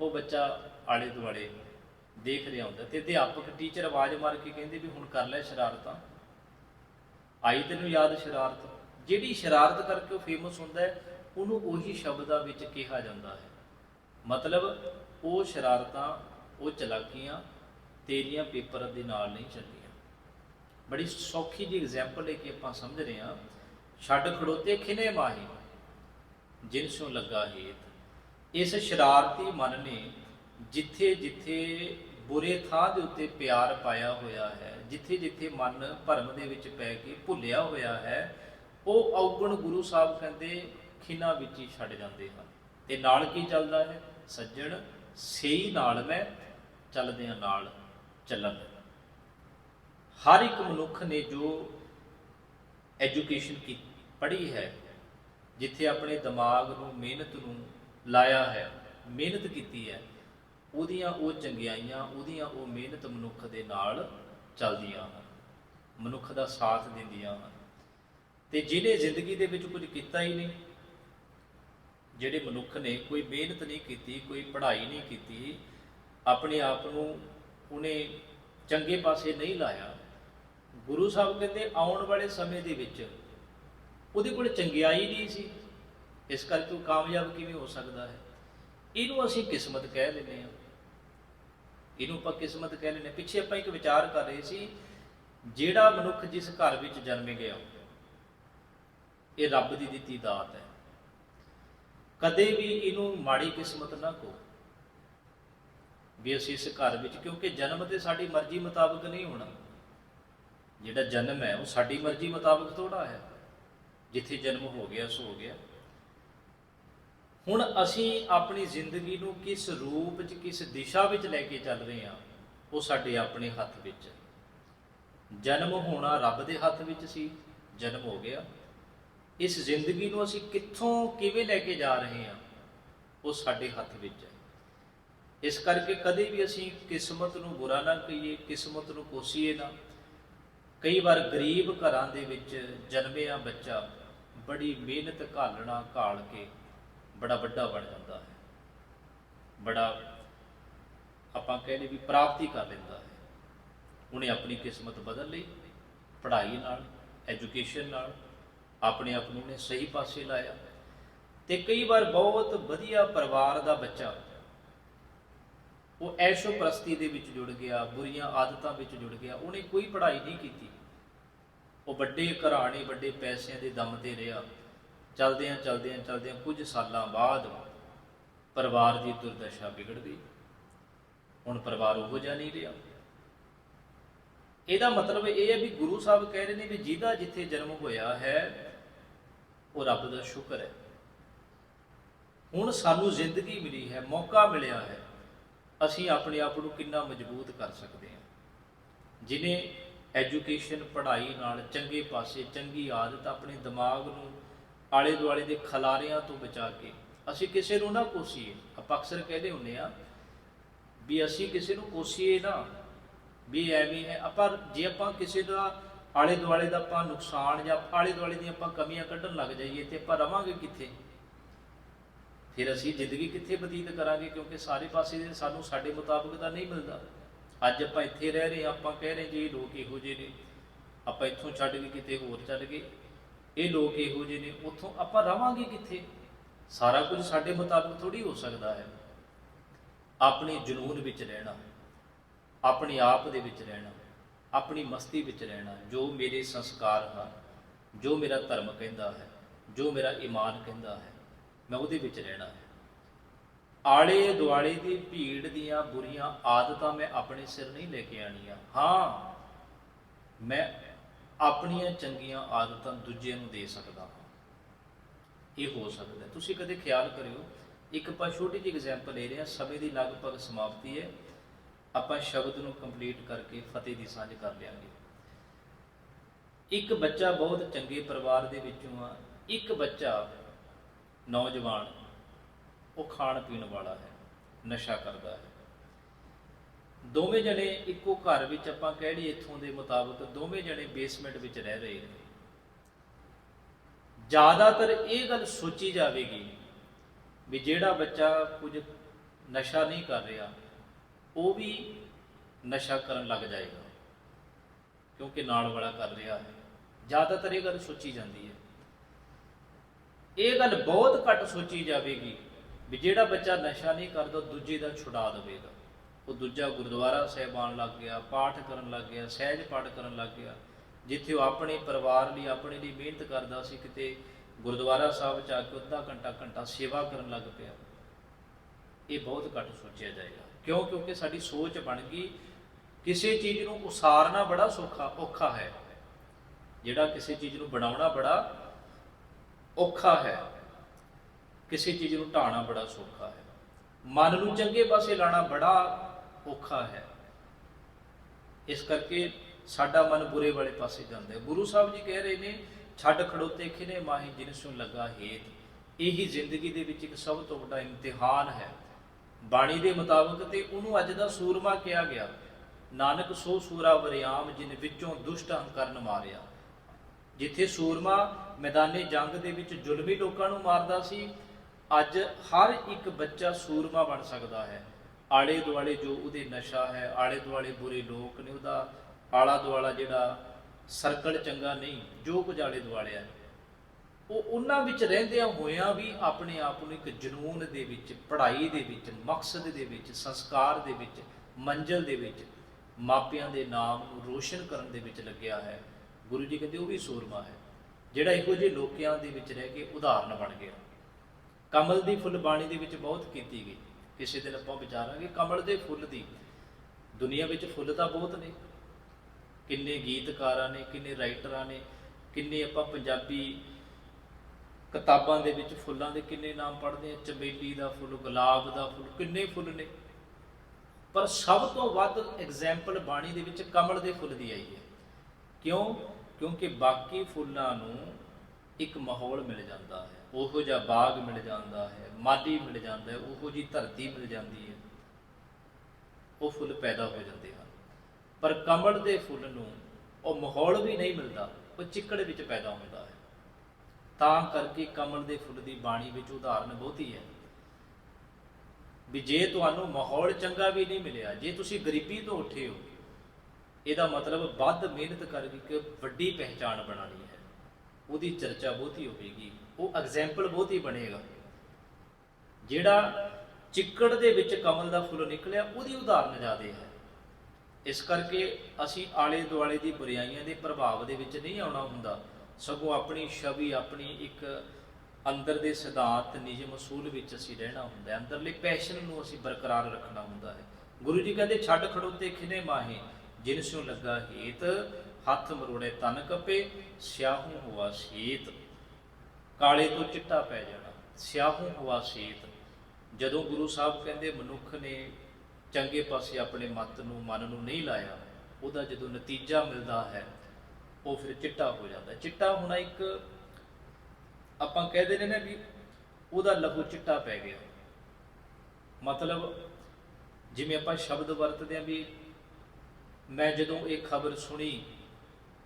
ਉਹ ਬੱਚਾ ਆਲੇ ਦੁਆਲੇ ਦੇਖ ਰਿਹਾ ਹੁੰਦਾ ਤੇ ਅਧਿਆਪਕ ਟੀਚਰ ਆਵਾਜ਼ ਮਾਰ ਕੇ ਕਹਿੰਦੇ ਵੀ ਹੁਣ ਕਰ ਲੈ ਸ਼ਰਾਰਤਾਂ। ਆਈ ਤੈਨੂੰ ਯਾਦ ਸ਼ਰਾਰਤ? ਜਿਹੜੀ ਸ਼ਰਾਰਤ ਕਰਕੇ ਉਹ ਫੇਮਸ ਹੁੰਦਾ ਹੈ, ਉਹਨੂੰ ਉਹੀ ਸ਼ਬਦਾਂ ਵਿੱਚ ਕਿਹਾ ਜਾਂਦਾ ਹੈ। ਮਤਲਬ, ਉਹ ਸ਼ਰਾਰਤਾਂ, ਉਹ ਚਲਾਕੀਆਂ ਤੇਰੀਆਂ ਪੇਪਰ ਦੇ ਨਾਲ ਨਹੀਂ ਚੱਲੀਆਂ ਬੜੀ ਸੌਖੀ ਜੀ ਐਗਜ਼ਾਮਪਲ ਹੈ ਕੇ ਆਪਾਂ ਸਮਝ ਰਹੇ ਹਾਂ। ਛੱਡ ਖੜੋਤੇ ਖਿਨੇ ਮਾਹੀ ਜਿਨਸੋਂ ਲੱਗਾ ਹੇਤ। ਇਸ ਸ਼ਰਾਰਤੀ ਮਨ ਨੇ ਜਿੱਥੇ ਜਿੱਥੇ ਬੁਰੇ ਥਾਂ ਦੇ ਉੱਤੇ ਪਿਆਰ ਪਾਇਆ ਹੋਇਆ ਹੈ, ਜਿੱਥੇ ਜਿੱਥੇ ਮਨ ਭਰਮ ਦੇ ਵਿੱਚ ਪੈ ਕੇ ਭੁੱਲਿਆ ਹੋਇਆ ਹੈ, ਉਹ ਔਗਣ ਗੁਰੂ ਸਾਹਿਬ ਕਹਿੰਦੇ ਖਿਨਾ ਵਿੱਚ ਹੀ ਛੱਡ ਜਾਂਦੇ ਹਨ। ਤੇ ਨਾਲ ਕੀ ਚੱਲਦਾ ਹੈ? ਸੱਜਣ ਸਹੀ ਨਾਲ ਮੈਂ, ਚੱਲਦਿਆਂ ਨਾਲ ਚੱਲਣ। ਹਰ ਇੱਕ ਮਨੁੱਖ ਨੇ ਜੋ ਐਜੂਕੇਸ਼ਨ ਕੀ, ਪੜ੍ਹੀ ਹੈ, ਜਿੱਥੇ ਆਪਣੇ ਦਿਮਾਗ ਨੂੰ, ਮਿਹਨਤ ਨੂੰ ਲਾਇਆ ਹੈ, ਮਿਹਨਤ ਕੀਤੀ ਹੈ ਉਹਦੀਆਂ ਉਹ ਚੰਗਿਆਈਆਂ, ਉਹਦੀਆਂ ਉਹ ਮਿਹਨਤ ਮਨੁੱਖ ਦੇ ਨਾਲ ਚੱਲਦੀਆਂ ਹਨ, ਮਨੁੱਖ ਦਾ ਸਾਥ ਦਿੰਦੀਆਂ ਹਨ। ਤੇ ਜਿਹਨੇ ਜ਼ਿੰਦਗੀ ਦੇ ਵਿੱਚ ਕੁਝ ਕੀਤਾ ਹੀ ਨਹੀਂ, ਜਿਹੜੇ ਮਨੁੱਖ ਨੇ ਕੋਈ ਮਿਹਨਤ ਨਹੀਂ ਕੀਤੀ, ਕੋਈ ਪੜ੍ਹਾਈ ਨਹੀਂ ਕੀਤੀ, ਆਪਣੇ ਆਪ ਨੂੰ ਉਹਨੇ ਚੰਗੇ ਪਾਸੇ ਨਹੀਂ ਲਾਇਆ, ਗੁਰੂ ਸਾਹਿਬ ਕਹਿੰਦੇ ਆਉਣ ਵਾਲੇ ਸਮੇਂ ਦੇ ਵਿੱਚ ਉਹਦੇ ਕੋਲ ਚੰਗਿਆਈ ਨਹੀਂ ਸੀ। ਇਸ ਕਰਕੇ ਉਹ ਕਾਮਯਾਬ ਕਿਵੇਂ ਹੋ ਸਕਦਾ ਹੈ? ਇਹਨੂੰ ਅਸੀਂ ਕਿਸਮਤ ਕਹਿ ਦਿੰਦੇ ਹਾਂ। ਇਹਨੂੰ ਆਪਾਂ ਕਿਸਮਤ ਕਹਿ ਲੈਂਦੇ ਹਾਂ। ਪਿੱਛੇ ਆਪਾਂ ਇੱਕ ਵਿਚਾਰ ਕਰ ਰਹੇ ਸੀ, ਜਿਹੜਾ ਮਨੁੱਖ ਜਿਸ ਘਰ ਵਿੱਚ ਜਨਮ ਗਿਆ, ਇਹ ਰੱਬ ਦੀ ਦਿੱਤੀ ਦਾਤ ਹੈ। ਕਦੇ ਵੀ ਇਹਨੂੰ ਮਾੜੀ ਕਿਸਮਤ ਨਾ ਕਹੋ ਵੀ ਅਸੀਂ ਇਸ ਘਰ ਵਿੱਚ, ਕਿਉਂਕਿ ਜਨਮ ਤੇ ਸਾਡੀ ਮਰਜ਼ੀ ਮੁਤਾਬਕ ਨਹੀਂ ਹੋਣਾ। ਜਿਹੜਾ ਜਨਮ ਹੈ, ਉਹ ਸਾਡੀ ਮਰਜ਼ੀ ਮੁਤਾਬਕ ਥੋੜਾ ਹੈ। ਜਿੱਥੇ ਜਨਮ ਹੋ ਗਿਆ, ਸੋ ਹੋ ਗਿਆ। ਹੁਣ ਅਸੀਂ ਆਪਣੀ ਜ਼ਿੰਦਗੀ ਨੂੰ ਕਿਸ ਰੂਪ 'ਚ, ਕਿਸ ਦਿਸ਼ਾ ਵਿੱਚ ਲੈ ਕੇ ਚੱਲ ਰਹੇ ਹਾਂ, ਉਹ ਸਾਡੇ ਆਪਣੇ ਹੱਥ ਵਿੱਚ। ਹੈ ਜਨਮ ਹੋਣਾ ਰੱਬ ਦੇ ਹੱਥ ਵਿੱਚ ਸੀ, ਜਨਮ ਹੋ ਗਿਆ। ਇਸ ਜ਼ਿੰਦਗੀ ਨੂੰ ਅਸੀਂ ਕਿੱਥੋਂ, ਕਿਵੇਂ ਲੈ ਕੇ ਜਾ ਰਹੇ ਹਾਂ, ਉਹ ਸਾਡੇ ਹੱਥ ਵਿੱਚ ਹੈ। ਇਸ ਕਰਕੇ ਕਦੇ ਵੀ ਅਸੀਂ ਕਿਸਮਤ ਨੂੰ ਬੁਰਾ ਨਾ ਕਹੀਏ, ਕਿਸਮਤ ਨੂੰ ਕੋਸੀਏ ਨਾ। ਕਈ ਵਾਰ ਗਰੀਬ ਘਰਾਂ ਦੇ ਵਿੱਚ ਜਨਮਿਆ ਬੱਚਾ ਬੜੀ ਮਿਹਨਤ ਘਾਲਣਾ ਘਾਲ ਕੇ ਬੜਾ ਵੱਡਾ ਬਣ ਜਾਂਦਾ ਹੈ। ਬੜਾ ਆਪਾਂ ਕਹਿੰਦੇ ਵੀ ਪ੍ਰਾਪਤੀ ਕਰ ਲੈਂਦਾ ਹੈ। ਉਹਨੇ ਆਪਣੀ ਕਿਸਮਤ ਬਦਲ ਲਈ, ਪੜ੍ਹਾਈ ਨਾਲ ਐਜੂਕੇਸ਼ਨ ਨਾਲ, ਆਪਣੇ ਆਪ ਨੂੰ ਉਹਨੇ ਸਹੀ ਪਾਸੇ ਲਾਇਆ। ਤੇ ਕਈ ਵਾਰ ਬਹੁਤ ਵਧੀਆ ਪਰਿਵਾਰ ਦਾ ਬੱਚਾ ਉਹ ਐਸ਼ੋ ਪ੍ਰਸਤੀ ਦੇ ਵਿੱਚ ਜੁੜ ਗਿਆ, ਬੁਰੀਆਂ ਆਦਤਾਂ ਵਿੱਚ ਜੁੜ ਗਿਆ, ਉਹਨੇ ਕੋਈ ਪੜ੍ਹਾਈ ਨਹੀਂ ਕੀਤੀ। ਉਹ ਵੱਡੇ ਘਰਾਣੇ, ਵੱਡੇ ਪੈਸਿਆਂ ਦੇ ਦਮ ਤੇ ਰਿਹਾ। ਚਲਦਿਆਂ ਚਲਦਿਆਂ ਚਲਦਿਆਂ ਕੁਝ ਸਾਲਾਂ ਬਾਅਦ ਪਰਿਵਾਰ ਦੀ ਦੁਰਦਸ਼ਾ ਵਿਗੜ ਗਈ। ਹੁਣ ਪਰਿਵਾਰ ਉਹੋ ਜਿਹਾ ਨਹੀਂ ਰਿਹਾ। ਇਹਦਾ ਮਤਲਬ ਇਹ ਹੈ ਵੀ ਗੁਰੂ ਸਾਹਿਬ ਕਹਿ ਰਹੇ ਨੇ ਵੀ ਜਿਹਦਾ ਜਿੱਥੇ ਜਨਮ ਹੋਇਆ ਹੈ, ਉਹ ਰੱਬ ਦਾ ਸ਼ੁਕਰ ਹੈ। ਹੁਣ ਸਾਨੂੰ ਜ਼ਿੰਦਗੀ ਮਿਲੀ ਹੈ, ਮੌਕਾ ਮਿਲਿਆ ਹੈ, ਅਸੀਂ ਆਪਣੇ ਆਪ ਨੂੰ ਕਿੰਨਾ ਮਜ਼ਬੂਤ ਕਰ ਸਕਦੇ ਹਾਂ। ਜਿਨੇ ਐਜੂਕੇਸ਼ਨ, ਪੜ੍ਹਾਈ ਨਾਲ ਚੰਗੇ ਪਾਸੇ, ਚੰਗੀ ਆਦਤ ਆਪਣੇ ਦਿਮਾਗ ਨੂੰ ਆਲੇ ਦੁਆਲੇ ਦੇ ਖਲਾਰਿਆਂ ਤੋਂ ਬਚਾ ਕੇ ਅਸੀਂ ਕਿਸੇ ਨੂੰ ਨਾ ਕੋਸੀਏ। ਆਪਾਂ ਅਕਸਰ ਕਹਿੰਦੇ ਹੁੰਨੇ ਆ ਵੀ ਅਸੀਂ ਕਿਸੇ ਨੂੰ ਕੋਸੀਏ ਨਾ ਵੀ ਐਵੇਂ ਹੈ। ਆਪਾਂ ਜੇ ਆਪਾਂ ਕਿਸੇ ਦਾ ਆਲੇ ਦੁਆਲੇ ਦਾ ਆਪਾਂ ਨੁਕਸਾਨ ਜਾਂ ਆਲੇ ਦੁਆਲੇ ਦੀਆਂ ਆਪਾਂ ਕਮੀਆਂ ਕੱਢਣ ਲੱਗ ਜਾਈਏ ਤੇ ਆਪਾਂ ਰਵਾਂਗੇ ਕਿੱਥੇ? ਫਿਰ ਅਸੀਂ ਜ਼ਿੰਦਗੀ ਕਿੱਥੇ ਬਤੀਤ ਕਰਾਂਗੇ ਕਿਉਂਕਿ ਸਾਰੇ ਪਾਸੇ ਦੇ ਸਾਨੂੰ ਸਾਡੇ ਮੁਤਾਬਕ ਤਾਂ ਨਹੀਂ ਮਿਲਦਾ। ਅੱਜ ਆਪਾਂ ਇੱਥੇ ਰਹਿ ਰਹੇ ਹਾਂ, ਆਪਾਂ ਕਹਿ ਰਹੇ ਜੀ ਇਹ ਲੋਕ ਇਹੋ ਜਿਹੇ ਨੇ। ਆਪਾਂ ਇੱਥੋਂ ਛੱਡ ਕੇ ਕਿਤੇ ਹੋਰ ਚੱਲ ਗਏ। ਇਹ ਲੋਕ ਇਹੋ ਜਿਹੇ ਨੇ, ਉੱਥੋਂ ਆਪਾਂ ਰਵਾਂਗੇ ਕਿੱਥੇ? ਸਾਰਾ ਕੁਝ ਸਾਡੇ ਮੁਤਾਬਕ ਥੋੜੀ ਹੋ ਸਕਦਾ ਹੈ। ਆਪਣੇ ਜਨੂਨ ਵਿੱਚ ਰਹਿਣਾ, ਆਪਣੇ ਆਪ ਦੇ ਵਿੱਚ ਰਹਿਣਾ, ਆਪਣੀ ਮਸਤੀ ਵਿੱਚ ਰਹਿਣਾ, ਜੋ ਮੇਰੇ ਸੰਸਕਾਰ ਹਨ ਜੋ ਮੇਰਾ ਧਰਮ ਕਹਿੰਦਾ ਹੈ, ਜੋ ਮੇਰਾ ਈਮਾਨ ਕਹਿੰਦਾ ਹੈ, ਮੈਂ ਉਹਦੇ ਵਿੱਚ ਰਹਿਣਾ ਹੈ। ਆਲੇ ਦੁਆਲੇ ਦੀ ਭੀੜ ਦੀਆਂ ਬੁਰੀਆਂ ਆਦਤਾਂ ਮੈਂ ਆਪਣੇ ਸਿਰ ਨਹੀਂ ਲੈ ਕੇ ਆਣੀਆਂ ਹਾਂ, ਮੈਂ ਆਪਣੀਆਂ ਚੰਗੀਆਂ ਆਦਤਾਂ ਦੂਜਿਆਂ ਨੂੰ ਦੇ ਸਕਦਾ ਹਾਂ। ਇਹ ਹੋ ਸਕਦਾ ਤੁਸੀਂ ਕਦੇ ਖਿਆਲ ਕਰਿਓ, ਇੱਕ ਆਪਾਂ ਛੋਟੀ ਜਿਹੀ ਐਗਜ਼ਾਮਪਲ ਲੈ ਰਹੇ ਹਾਂ। ਸਮੇਂ ਦੀ ਲਗਭਗ ਸਮਾਪਤੀ ਹੈ। ਆਪਾਂ ਸ਼ਬਦ ਨੂੰ ਕੰਪਲੀਟ ਕਰਕੇ ਫਤਿਹ ਦੀ ਸਾਂਝ ਕਰ ਲਿਆਂਗੇ। ਇੱਕ ਬੱਚਾ ਬਹੁਤ ਚੰਗੇ ਪਰਿਵਾਰ ਦੇ ਵਿੱਚੋਂ ਆ। ਇੱਕ ਬੱਚਾ ਨੌਜਵਾਨ, ਉਹ ਖਾਣ ਪੀਣ ਵਾਲਾ ਹੈ, ਨਸ਼ਾ ਕਰਦਾ ਹੈ। ਦੋਵੇਂ ਜਣੇ ਇੱਕੋ ਘਰ ਵਿੱਚ ਆਪਾਂ ਕਹਿ ਲਈਏ ਇੱਥੋਂ ਦੇ ਮੁਤਾਬਕ ਦੋਵੇਂ ਜਣੇ ਬੇਸਮੈਂਟ ਵਿੱਚ ਰਹਿ ਰਹੇ ਨੇ। ਜ਼ਿਆਦਾਤਰ ਇਹ ਗੱਲ ਸੋਚੀ ਜਾਵੇਗੀ ਵੀ ਜਿਹੜਾ ਬੱਚਾ ਕੁਝ ਨਸ਼ਾ ਨਹੀਂ ਕਰ ਰਿਹਾ, ਉਹ ਵੀ ਨਸ਼ਾ ਕਰਨ ਲੱਗ ਜਾਏਗਾ, ਕਿਉਂਕਿ ਨਾਲ ਵਾਲਾ ਕਰ ਰਿਹਾ ਹੈ। ਜ਼ਿਆਦਾਤਰ ਇਹ ਗੱਲ ਸੋਚੀ ਜਾਂਦੀ ਹੈ। ਇਹ ਗੱਲ ਬਹੁਤ ਘੱਟ ਸੋਚੀ ਜਾਵੇਗੀ ਵੀ ਜਿਹੜਾ ਬੱਚਾ ਨਸ਼ਾ ਨਹੀਂ ਕਰਦਾ, ਉਹ ਦੂਜੇ ਦਾ ਛੁਡਾ ਦੇਵੇਗਾ। ਉਹ ਦੂਜਾ ਗੁਰਦੁਆਰਾ ਸਾਹਿਬ ਆਉਣ ਲੱਗ ਗਿਆ, ਪਾਠ ਕਰਨ ਲੱਗ ਗਿਆ, ਸਹਿਜ ਪਾਠ ਕਰਨ ਲੱਗ ਗਿਆ। ਜਿੱਥੇ ਉਹ ਆਪਣੇ ਪਰਿਵਾਰ ਲਈ, ਆਪਣੇ ਲਈ ਮਿਹਨਤ ਕਰਦਾ ਸੀ, ਕਿਤੇ ਗੁਰਦੁਆਰਾ ਸਾਹਿਬ ਜਾ ਕੇ ਅੱਧਾ ਘੰਟਾ ਘੰਟਾ ਸੇਵਾ ਕਰਨ ਲੱਗ ਪਿਆ। ਇਹ ਬਹੁਤ ਘੱਟ ਸੋਚਿਆ ਜਾਏਗਾ। ਕਿਉਂ? ਕਿਉਂਕਿ ਸਾਡੀ ਸੋਚ ਬਣ ਗਈ, ਕਿਸੇ ਚੀਜ਼ ਨੂੰ ਉਸਾਰਨਾ ਬੜਾ ਸੌਖਾ, ਔਖਾ ਹੈ। ਜਿਹੜਾ ਕਿਸੇ ਚੀਜ਼ ਨੂੰ ਬਣਾਉਣਾ ਬੜਾ ਔਖਾ ਹੈ, ਕਿਸੇ ਚੀਜ਼ ਨੂੰ ਢਾਣਾ ਬੜਾ ਸੌਖਾ ਹੈ। ਮਨ ਨੂੰ ਚੰਗੇ ਪਾਸੇ ਲਾਣਾ ਬੜਾ ਔਖਾ ਹੈ। ਇਸ ਕਰਕੇ ਸਾਡਾ ਮਨ ਬੁਰੇ ਵਾਲੇ ਪਾਸੇ ਜਾਂਦਾ ਹੈ। ਗੁਰੂ ਸਾਹਿਬ ਜੀ ਕਹਿ ਰਹੇ ਨੇ, ਛੱਡ ਖੜੋਤੇ ਖਿਨੇ ਮਾਹੀ ਜਿਨਸ ਨੂੰ ਲੱਗਾ ਹੇਤ। ਇਹੀ ਜ਼ਿੰਦਗੀ ਦੇ ਵਿੱਚ ਇੱਕ ਸਭ ਤੋਂ ਵੱਡਾ ਇਮਤਿਹਾਨ ਹੈ। ਬਾਣੀ ਦੇ ਮੁਤਾਬਕ ਤੇ ਉਹਨੂੰ ਅੱਜ ਦਾ ਸੂਰਮਾ ਕਿਹਾ ਗਿਆ। ਨਾਨਕ ਸੋ ਸੂਰਾ ਵਰਿਆਮ ਜਿਨ ਵਿੱਚੋਂ ਦੁਸ਼ਟ ਹੰਕਰਨ ਮਾਰਿਆ। ਜਿੱਥੇ ਸੂਰਮਾ ਮੈਦਾਨੇ ਜੰਗ ਦੇ ਵਿੱਚ ਜ਼ੁਲਮੀ ਲੋਕਾਂ ਨੂੰ ਮਾਰਦਾ ਸੀ, ਅੱਜ ਹਰ ਇੱਕ ਬੱਚਾ ਸੂਰਮਾ ਬਣ ਸਕਦਾ ਹੈ। ਆਲੇ ਦੁਆਲੇ ਜੋ ਉਹਦੇ ਨਸ਼ਾ ਹੈ ਆਲੇ ਦੁਆਲੇ ਬੁਰੇ ਲੋਕ ਨੇ, ਉਹਦਾ ਆਲਾ ਦੁਆਲਾ ਜਿਹੜਾ ਸਰਕਲ ਚੰਗਾ ਨਹੀਂ, ਜੋ ਕੁਝ ਆਲੇ ਦੁਆਲੇ ਹੈ ਉਹ ਉਹਨਾਂ ਵਿੱਚ ਰਹਿੰਦਿਆਂ ਹੋਇਆਂ ਵੀ ਆਪਣੇ ਆਪ ਨੂੰ ਇੱਕ ਜਨੂਨ ਦੇ ਵਿੱਚ, ਪੜ੍ਹਾਈ ਦੇ ਵਿੱਚ, ਮਕਸਦ ਦੇ ਵਿੱਚ, ਸੰਸਕਾਰ ਦੇ ਵਿੱਚ, ਮੰਜ਼ਲ ਦੇ ਵਿੱਚ ਮਾਪਿਆਂ ਦੇ ਨਾਮ ਨੂੰ ਰੋਸ਼ਨ ਕਰਨ ਦੇ ਵਿੱਚ ਲੱਗਿਆ ਹੈ। ਗੁਰੂ ਜੀ ਕਹਿੰਦੇ ਉਹ ਵੀ ਸੂਰਮਾ ਹੈ, ਜਿਹੜਾ ਇਹੋ ਜਿਹੇ ਲੋਕਿਆਂ ਦੇ ਵਿੱਚ ਰਹਿ ਕੇ ਉਦਾਹਰਨ ਬਣ ਗਿਆ। ਕਮਲ ਦੀ ਫੁੱਲ ਬਾਣੀ ਦੇ ਵਿੱਚ ਬਹੁਤ ਕੀਤੀ ਗਈ। ਕਿਸੇ ਦਿਨ ਆਪਾਂ ਵਿਚਾਰਾਂਗੇ ਕਮਲ ਦੇ ਫੁੱਲ ਦੀ। ਦੁਨੀਆ ਵਿੱਚ ਫੁੱਲ ਤਾਂ ਬਹੁਤ ਨੇ। ਕਿੰਨੇ ਗੀਤਕਾਰਾਂ ਨੇ, ਕਿੰਨੇ ਰਾਈਟਰਾਂ ਨੇ, ਕਿੰਨੇ ਆਪਾਂ ਪੰਜਾਬੀ ਕਿਤਾਬਾਂ ਦੇ ਵਿੱਚ ਫੁੱਲਾਂ ਦੇ ਕਿੰਨੇ ਨਾਮ ਪੜ੍ਹਦੇ ਆ। ਚਮੇਲੀ ਦਾ ਫੁੱਲ, ਗੁਲਾਬ ਦਾ ਫੁੱਲ, ਕਿੰਨੇ ਫੁੱਲ ਨੇ। ਪਰ ਸਭ ਤੋਂ ਵੱਧ ਐਗਜ਼ਾਮਪਲ ਬਾਣੀ ਦੇ ਵਿੱਚ ਕਮਲ ਦੇ ਫੁੱਲ ਦੀ ਆਈ ਹੈ। ਕਿਉਂ? ਕਿਉਂਕਿ ਬਾਕੀ ਫੁੱਲਾਂ ਨੂੰ ਇੱਕ ਮਾਹੌਲ ਮਿਲ ਜਾਂਦਾ ਹੈ। ਉਹੋ ਜਿਹਾ ਬਾਗ ਮਿਲ ਜਾਂਦਾ ਹੈ ਮਾਲੀ ਮਿਲ ਜਾਂਦਾ ਹੈ, ਉਹੋ ਜੀ ਧਰਤੀ ਮਿਲ ਜਾਂਦੀ ਹੈ। ਉਹ ਫੁੱਲ ਪੈਦਾ ਹੋ ਜਾਂਦੇ ਹਨ। ਪਰ ਕਮਲ ਦੇ ਫੁੱਲ ਨੂੰ ਉਹ ਮਾਹੌਲ ਵੀ ਨਹੀਂ ਮਿਲਦਾ, ਉਹ ਚਿੱਕੜ ਵਿੱਚ ਪੈਦਾ ਹੁੰਦਾ ਹੈ। ਤਾਂ ਕਰਕੇ ਕਮਲ ਦੇ ਫੁੱਲ ਦੀ ਬਾਣੀ ਵਿੱਚ ਉਦਾਹਰਨ ਬਹੁਤੀ ਹੈ ਵੀ ਜੇ ਤੁਹਾਨੂੰ ਮਾਹੌਲ ਚੰਗਾ ਵੀ ਨਹੀਂ ਮਿਲਿਆ, ਜੇ ਤੁਸੀਂ ਗਰੀਬੀ ਤੋਂ ਉੱਠੇ ਹੋ, ਇਹਦਾ ਮਤਲਬ ਵੱਧ ਮਿਹਨਤ ਕਰਕੇ ਵੱਡੀ ਪਹਿਚਾਣ ਬਣਾਣੀ ਹੈ। ਉਹਦੀ ਚਰਚਾ ਬਹੁਤੀ ਹੋਵੇਗੀ ਉਹ ਐਗਜੈਂਪਲ ਬਹੁਤ ਹੀ ਬਣੇਗਾ। ਜਿਹੜਾ ਚਿੱਕੜ ਦੇ ਵਿੱਚ ਕਮਲ ਦਾ ਫੁੱਲ ਨਿਕਲਿਆ, ਉਹਦੀ ਉਦਾਹਰਨ ਜ਼ਿਆਦੇ ਹੈ। ਇਸ ਕਰਕੇ ਅਸੀਂ ਆਲੇ ਦੁਆਲੇ ਦੀ ਬੁਰਾਈਆਂ ਦੇ ਪ੍ਰਭਾਵ ਦੇ ਵਿੱਚ ਨਹੀਂ ਆਉਣਾ ਹੁੰਦਾ। ਸਗੋਂ ਆਪਣੀ ਛਵੀ, ਆਪਣੀ ਇੱਕ ਅੰਦਰ ਦੇ ਸਿਧਾਂਤ ਨਿਯਮ ਅਸੂਲ ਵਿੱਚ ਅਸੀਂ ਰਹਿਣਾ ਹੁੰਦਾ ਅੰਦਰਲੇ ਪੈਸ਼ਨ ਨੂੰ ਅਸੀਂ ਬਰਕਰਾਰ ਰੱਖਣਾ ਹੁੰਦਾ ਹੈ। ਗੁਰੂ ਜੀ ਕਹਿੰਦੇ, ਛੱਡ ਖੜੋਤੇ ਖਿਨੇ ਮਾਹੇ, ਜਿਨ ਸਿਉ ਲੱਗਾ ਹੇਤ, ਹੱਥ ਮਰੋੜੇ ਤਨ ਕੱਪੇ, ਸਿਆਹੂ ਹੁਆ ਸੀਤ। ਕਾਲੇ ਤੋਂ ਚਿੱਟਾ ਪੈ ਜਾਣਾ। ਸਿਆਹੂ ਹੁਆ ਸੀਤ। ਜਦੋਂ ਗੁਰੂ ਸਾਹਿਬ ਕਹਿੰਦੇ, ਮਨੁੱਖ ਨੇ ਚੰਗੇ ਪਾਸੇ ਆਪਣੇ ਮਤ ਨੂੰ, ਮਨ ਨੂੰ ਨਹੀਂ ਲਾਇਆ, ਉਹਦਾ ਜਦੋਂ ਨਤੀਜਾ ਮਿਲਦਾ ਹੈ, ਉਹ ਫਿਰ ਚਿੱਟਾ ਹੋ ਜਾਂਦਾ। ਚਿੱਟਾ ਹੋਣਾ ਇੱਕ, ਆਪਾਂ ਕਹਿੰਦੇ ਨੇ ਨਾ ਵੀ ਉਹਦਾ ਲਹੂ ਚਿੱਟਾ ਪੈ ਗਿਆ। ਮਤਲਬ ਜਿਵੇਂ ਆਪਾਂ ਸ਼ਬਦ ਵਰਤਦੇ ਆ ਵੀ ਮੈਂ ਜਦੋਂ ਇਹ ਖਬਰ ਸੁਣੀ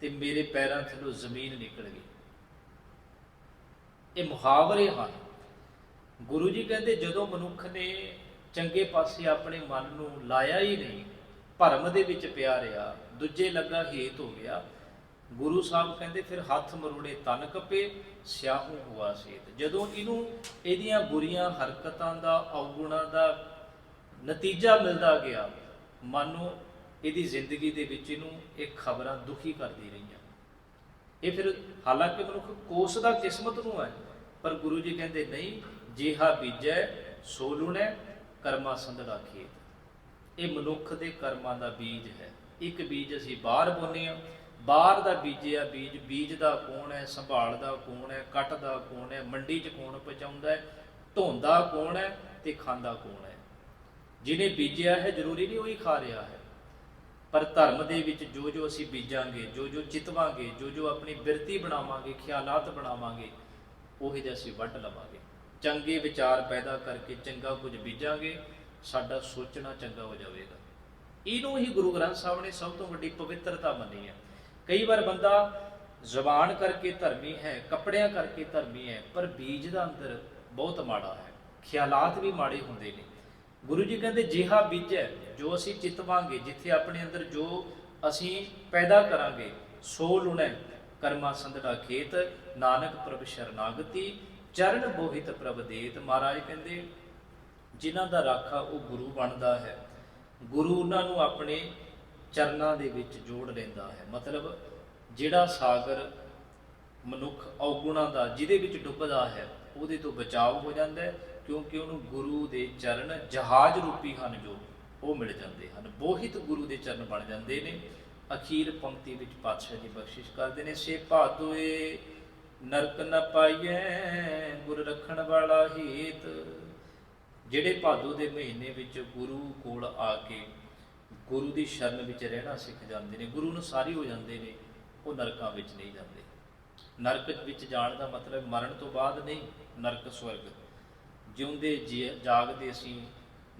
ਤੇ ਮੇਰੇ ਪੈਰਾਂ ਥੱਲੋਂ ਜ਼ਮੀਨ ਨਿਕਲ ਗਈ। ਇਹ ਮੁਹਾਵਰੇ ਹਨ। ਗੁਰੂ ਜੀ ਕਹਿੰਦੇ, ਜਦੋਂ ਮਨੁੱਖ ਨੇ ਚੰਗੇ ਪਾਸੇ ਆਪਣੇ ਮਨ ਨੂੰ ਲਾਇਆ ਹੀ ਨਹੀਂ, ਭਰਮ ਦੇ ਵਿੱਚ ਪਿਆ ਰਿਹਾ, ਦੂਜੇ ਲੱਗਾ ਹੇਤ ਹੋ ਗਿਆ, ਗੁਰੂ ਸਾਹਿਬ ਕਹਿੰਦੇ, ਫਿਰ ਹੱਥ ਮਰੋੜੇ ਤਨ ਕਪੇ, ਸਿਆਹੂ ਹੁਆ ਸੇਤ। ਜਦੋਂ ਇਹਨੂੰ ਇਹਦੀਆਂ ਬੁਰੀਆਂ ਹਰਕਤਾਂ ਦਾ, ਔਗੁਣਾਂ ਦਾ ਨਤੀਜਾ ਮਿਲਦਾ ਗਿਆ, ਮਨ ਨੂੰ ਇਹਦੀ ਜ਼ਿੰਦਗੀ ਦੇ ਵਿੱਚ ਇਹਨੂੰ ਇਹ ਖਬਰਾਂ ਦੁਖੀ ਕਰਦੀ ਰਹੀ ਇਹ ਫਿਰ ਹਾਲਾਂਕਿ ਮਨੁੱਖ ਕੋਸ ਦਾ ਕਿਸਮਤ ਨੂੰ ਹੈ, ਪਰ ਗੁਰੂ ਜੀ ਕਹਿੰਦੇ ਨਹੀਂ, ਜਿਹਾ ਬੀਜੈ, ਸੋ ਲੁਣੈ, ਕਰਮਾ ਸੰਧੜਾ ਖੇਤ ਇਹ ਮਨੁੱਖ ਦੇ ਕਰਮਾਂ ਦਾ ਬੀਜ ਹੈ। ਇੱਕ ਬੀਜ ਅਸੀਂ ਬਾਹਰ ਬੋਨੇ ਆ। ਬਾਹਰ ਦਾ ਬੀਜਿਆ ਬੀਜ ਬੀਜ ਦਾ ਕੌਣ ਹੈ ਸੰਭਾਲਦਾ ਕੌਣ ਹੈ ਕੱਟਦਾ ਕੌਣ ਹੈ, ਮੰਡੀ 'ਚ ਕੌਣ ਪਹੁੰਚਾਉਂਦਾ ਹੈ, ਧੋਂਦਾ ਕੌਣ ਹੈ ਤੇ ਖਾਂਦਾ ਕੌਣ ਹੈ। ਜਿਹਨੇ ਬੀਜਿਆ ਹੈ, ਜ਼ਰੂਰੀ ਨਹੀਂ ਉਹੀ ਖਾ ਰਿਹਾ ਹੈ। ਪਰ ਧਰਮ ਦੇ ਵਿੱਚ ਜੋ ਜੋ ਅਸੀਂ ਬੀਜਾਂਗੇ, ਜੋ ਜੋ ਚਿਤਵਾਂਗੇ ਜੋ ਜੋ ਆਪਣੀ ਬਿਰਤੀ ਬਣਾਵਾਂਗੇ, ਖਿਆਲਾਤ ਬਣਾਵਾਂਗੇ, ਉਹੀ ਜਿਹਾ ਅਸੀਂ ਵੱਢ ਲਵਾਂਗੇ। ਚੰਗੇ ਵਿਚਾਰ ਪੈਦਾ ਕਰਕੇ ਚੰਗਾ ਕੁਝ ਬੀਜਾਂਗੇ, ਸਾਡਾ ਸੋਚਣਾ ਚੰਗਾ ਹੋ ਜਾਵੇਗਾ। ਇਹਨੂੰ ਹੀ ਗੁਰੂ ਗ੍ਰੰਥ ਸਾਹਿਬ ਨੇ ਸਭ ਤੋਂ ਵੱਡੀ ਪਵਿੱਤਰਤਾ ਮੰਨੀ ਹੈ। ਕਈ ਵਾਰ ਬੰਦਾ ਜ਼ਬਾਨ ਕਰਕੇ ਧਰਮੀ ਹੈ, ਕੱਪੜਿਆਂ ਕਰਕੇ ਧਰਮੀ ਹੈ, ਪਰ ਬੀਜ ਦਾ ਅੰਦਰ ਬਹੁਤ ਮਾੜਾ ਹੈ। ਖਿਆਲਾਤ ਵੀ ਮਾੜੇ ਹੁੰਦੇ ਨੇ। ਗੁਰੂ ਜੀ ਕਹਿੰਦੇ, ਜਿਹਾ ਬੀਜੈ, ਜੋ ਅਸੀਂ ਚਿਤਵਾਂਗੇ, ਜਿੱਥੇ ਆਪਣੇ ਅੰਦਰ ਜੋ ਅਸੀਂ ਪੈਦਾ ਕਰਾਂਗੇ, ਸੋ ਲੁਣੈ, ਕਰਮਾ ਸੰਧੜਾ ਖੇਤ, ਨਾਨਕ ਪ੍ਰਭ ਸ਼ਰਨਾਗਤੀ, ਚਰਨ ਬੋਹਿਤ ਪ੍ਰਭ ਦੇਤ। ਮਹਾਰਾਜ ਕਹਿੰਦੇ, ਜਿਨ੍ਹਾਂ ਦਾ ਰਾਖਾ ਉਹ ਗੁਰੂ ਬਣਦਾ ਹੈ। ਗੁਰੂ ਉਹਨਾਂ ਨੂੰ ਆਪਣੇ ਚਰਨਾਂ ਦੇ ਵਿੱਚ ਜੋੜ ਲੈਂਦਾ ਹੈ। ਮਤਲਬ, ਜਿਹੜਾ ਸਾਗਰ ਮਨੁੱਖ ਔਗੁਣਾਂ ਦਾ, ਜਿਹਦੇ ਵਿੱਚ ਡੁੱਬਦਾ ਹੈ, ਉਹਦੇ ਤੋਂ ਬਚਾਅ ਹੋ ਜਾਂਦਾ ਹੈ। ਕਿਉਂਕਿ ਉਹਨੂੰ ਗੁਰੂ ਦੇ ਚਰਨ ਜਹਾਜ਼ ਰੂਪੀ ਹਨ ਜੋ ਉਹ ਮਿਲ ਜਾਂਦੇ ਹਨ। ਬੋਹਿਤ ਗੁਰੂ ਦੇ ਚਰਨ ਬਣ ਜਾਂਦੇ ਨੇ। ਅਖੀਰ ਪੰਕਤੀ ਵਿੱਚ ਪਾਤਸ਼ਾਹ ਜੀ ਬਖਸ਼ਿਸ਼ ਕਰਦੇ ਨੇ। ਸੇ ਭਾਦੋਏ ਨਰਕ ਨ ਪਾਈਐ, ਗੁਰ ਰੱਖਣ ਵਾਲਾ ਹੀਤ। ਜਿਹੜੇ ਭਾਦੋ ਦੇ ਮਹੀਨੇ ਵਿੱਚ ਗੁਰੂ ਕੋਲ ਆ ਕੇ ਗੁਰੂ ਦੀ ਸ਼ਰਨ ਵਿੱਚ ਰਹਿਣਾ ਸਿੱਖ ਜਾਂਦੇ ਨੇ, ਗੁਰੂ ਨੂੰ ਸਾਰੀ ਹੋ ਜਾਂਦੇ ਨੇ, ਉਹ ਨਰਕਾਂ ਵਿੱਚ ਨਹੀਂ ਜਾਂਦੇ। ਨਰਕ ਵਿੱਚ ਜਾਣ ਦਾ ਮਤਲਬ ਮਰਨ ਤੋਂ ਬਾਅਦ ਨਹੀਂ, ਨਰਕ ਸਵਰਗ। ਜਿਉਂਦੇ ਜੀ- ਜਾਗਦੇ ਅਸੀਂ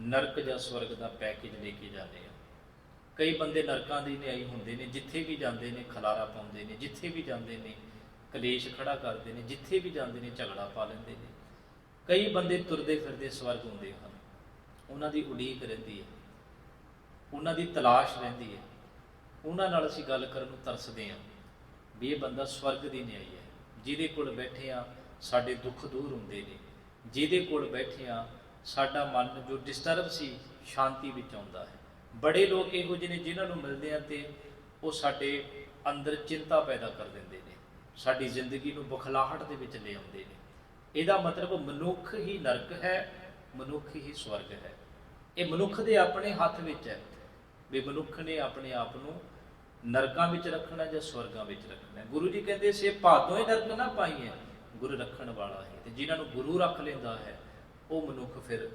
ਨਰਕ ਜਾਂ ਸਵਰਗ ਦਾ ਪੈਕੇਜ ਲੈ ਕੇ ਜਾਂਦੇ ਆ ਕਈ ਬੰਦੇ ਨਰਕਾਂ ਦੀ ਨਿਆਈ ਹੁੰਦੇ ਨੇ, ਜਿੱਥੇ ਵੀ ਜਾਂਦੇ ਨੇ ਖਲਾਰਾ ਪਾਉਂਦੇ ਨੇ, ਜਿੱਥੇ ਵੀ ਜਾਂਦੇ ਨੇ ਕਲੇਸ਼ ਖੜਾ ਕਰਦੇ ਨੇ, ਜਿੱਥੇ ਵੀ ਜਾਂਦੇ ਨੇ ਝਗੜਾ ਪਾ ਲੈਂਦੇ ਨੇ। ਕਈ ਬੰਦੇ ਤੁਰਦੇ ਫਿਰਦੇ ਸਵਰਗ ਹੁੰਦੇ ਹਨ। ਉਹਨਾਂ ਦੀ ਉਡੀਕ ਰਹਿੰਦੀ ਹੈ। ਉਹਨਾਂ ਦੀ ਤਲਾਸ਼ ਰਹਿੰਦੀ ਹੈ। ਉਹਨਾਂ ਨਾਲ ਅਸੀਂ ਗੱਲ ਕਰਨ ਨੂੰ ਤਰਸਦੇ ਹਾਂ ਵੀ ਇਹ ਬੰਦਾ ਸਵਰਗ ਦੀ ਨਿਆਈ ਹੈ। ਜਿਹਦੇ ਕੋਲ ਬੈਠੇ ਆ ਸਾਡੇ ਦੁੱਖ ਦੂਰ ਹੁੰਦੇ ਨੇ। ਜਿਹਦੇ ਕੋਲ ਬੈਠਿਆਂ ਸਾਡਾ ਮਨ ਜੋ ਡਿਸਟਰਬ ਸੀ, ਸ਼ਾਂਤੀ ਵਿੱਚ ਆਉਂਦਾ ਹੈ। ਬੜੇ ਲੋਕ ਇਹੋ ਜਿਹੇ ਨੇ ਜਿਨ੍ਹਾਂ ਨੂੰ ਮਿਲਦੇ ਆ ਤੇ ਉਹ ਸਾਡੇ ਅੰਦਰ ਚਿੰਤਾ ਪੈਦਾ ਕਰ ਦਿੰਦੇ ਨੇ। ਸਾਡੀ ਜ਼ਿੰਦਗੀ ਨੂੰ ਬੁਖਲਾਹਟ ਦੇ ਵਿੱਚ ਲੈ ਆਉਂਦੇ ਨੇ। ਇਹਦਾ ਮਤਲਬ ਮਨੁੱਖ ਹੀ ਨਰਕ ਹੈ, ਮਨੁੱਖ ਹੀ ਸਵਰਗ ਹੈ। ਇਹ ਮਨੁੱਖ ਦੇ ਆਪਣੇ ਹੱਥ ਵਿੱਚ ਹੈ। ਵੀ ਮਨੁੱਖ ਨੇ ਆਪਣੇ ਆਪ ਨੂੰ ਨਰਕਾਂ ਵਿੱਚ ਰੱਖਣਾ ਜਾਂ ਸਵਰਗਾਂ ਵਿੱਚ ਰੱਖਣਾ ਗੁਰੂ ਜੀ ਕਹਿੰਦੇ ਸੇ ਭਾਤੋਂ ਹੀ ਨਰਕ ਨਾ ਪਾਈਏ। ਗੁਰ ਰੱਖਣ ਵਾਲਾ ਹੈ ਤੇ ਜਿਨ੍ਹਾਂ ਨੂੰ ਗੁਰੂ ਰੱਖ ਲੈਂਦਾ ਹੈ, ਉਹ ਮਨੁੱਖ ਫਿਰ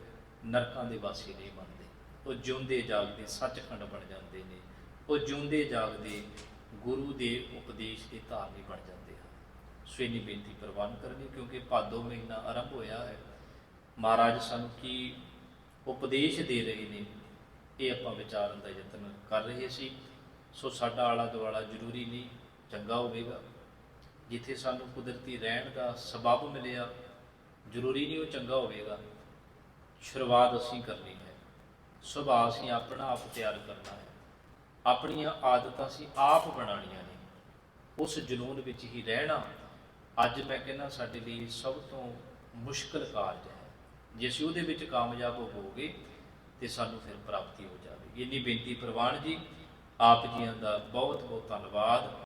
ਨਰਕਾਂ ਦੇ ਵਾਸੀ ਨਹੀਂ ਬਣਦੇ। ਉਹ ਜਿਉਂਦੇ ਜਾਗਦੇ ਸੱਚਖੰਡ ਬਣ ਜਾਂਦੇ ਨੇ। ਉਹ ਜਿਉਂਦੇ ਜਾਗਦੇ ਗੁਰੂ ਦੇ ਉਪਦੇਸ਼ ਦੇ ਧਾਰਨੀ ਬਣ ਜਾਂਦੇ ਹਨ। ਸੋ ਇੰਨੀ ਬੇਨਤੀ ਪ੍ਰਵਾਨ ਕਰਨੀ, ਕਿਉਂਕਿ ਭਾਦੋ ਮਹੀਨਾ ਆਰੰਭ ਹੋਇਆ ਹੈ। ਮਹਾਰਾਜ ਸਾਨੂੰ ਕੀ ਉਪਦੇਸ਼ ਦੇ ਰਹੇ ਨੇ, ਇਹ ਆਪਾਂ ਵਿਚਾਰਨ ਦਾ ਯਤਨ ਕਰ ਰਹੇ ਸੀ। ਸੋ ਸਾਡਾ ਆਲਾ ਦੁਆਲਾ ਜ਼ਰੂਰੀ ਨਹੀਂ, ਚੰਗਾ ਹੋਵੇਗਾ। ਜਿੱਥੇ ਸਾਨੂੰ ਕੁਦਰਤੀ ਰਹਿਣ ਦਾ ਸਬਬ ਮਿਲਿਆ, ਜ਼ਰੂਰੀ ਨਹੀਂ ਉਹ ਚੰਗਾ ਹੋਵੇਗਾ। ਸ਼ੁਰੂਆਤ ਅਸੀਂ ਕਰਨੀ ਹੈ। ਸੁਭਾਅ ਅਸੀਂ ਆਪਣਾ ਆਪ ਤਿਆਰ ਕਰਨਾ ਹੈ। ਆਪਣੀਆਂ ਆਦਤਾਂ ਅਸੀਂ ਆਪ ਬਣਾਉਣੀਆਂ ਨੇ। ਉਸ ਜਨੂਨ ਵਿੱਚ ਹੀ ਰਹਿਣਾ ਅੱਜ ਮੈਂ ਕਹਿੰਦਾ ਸਾਡੇ ਲਈ ਸਭ ਤੋਂ ਮੁਸ਼ਕਲ ਕਾਰਜ ਹੈ। ਜੇ ਅਸੀਂ ਉਹਦੇ ਵਿੱਚ ਕਾਮਯਾਬ ਹੋਵੋਗੇ, ਤੇ ਸਾਨੂੰ ਫਿਰ ਪ੍ਰਾਪਤੀ ਹੋ ਜਾਵੇਗੀ। ਇੰਨੀ ਬੇਨਤੀ ਪ੍ਰਵਾਨ ਜੀ, ਆਪ ਜੀਆਂ ਦਾ ਬਹੁਤ ਬਹੁਤ ਧੰਨਵਾਦ।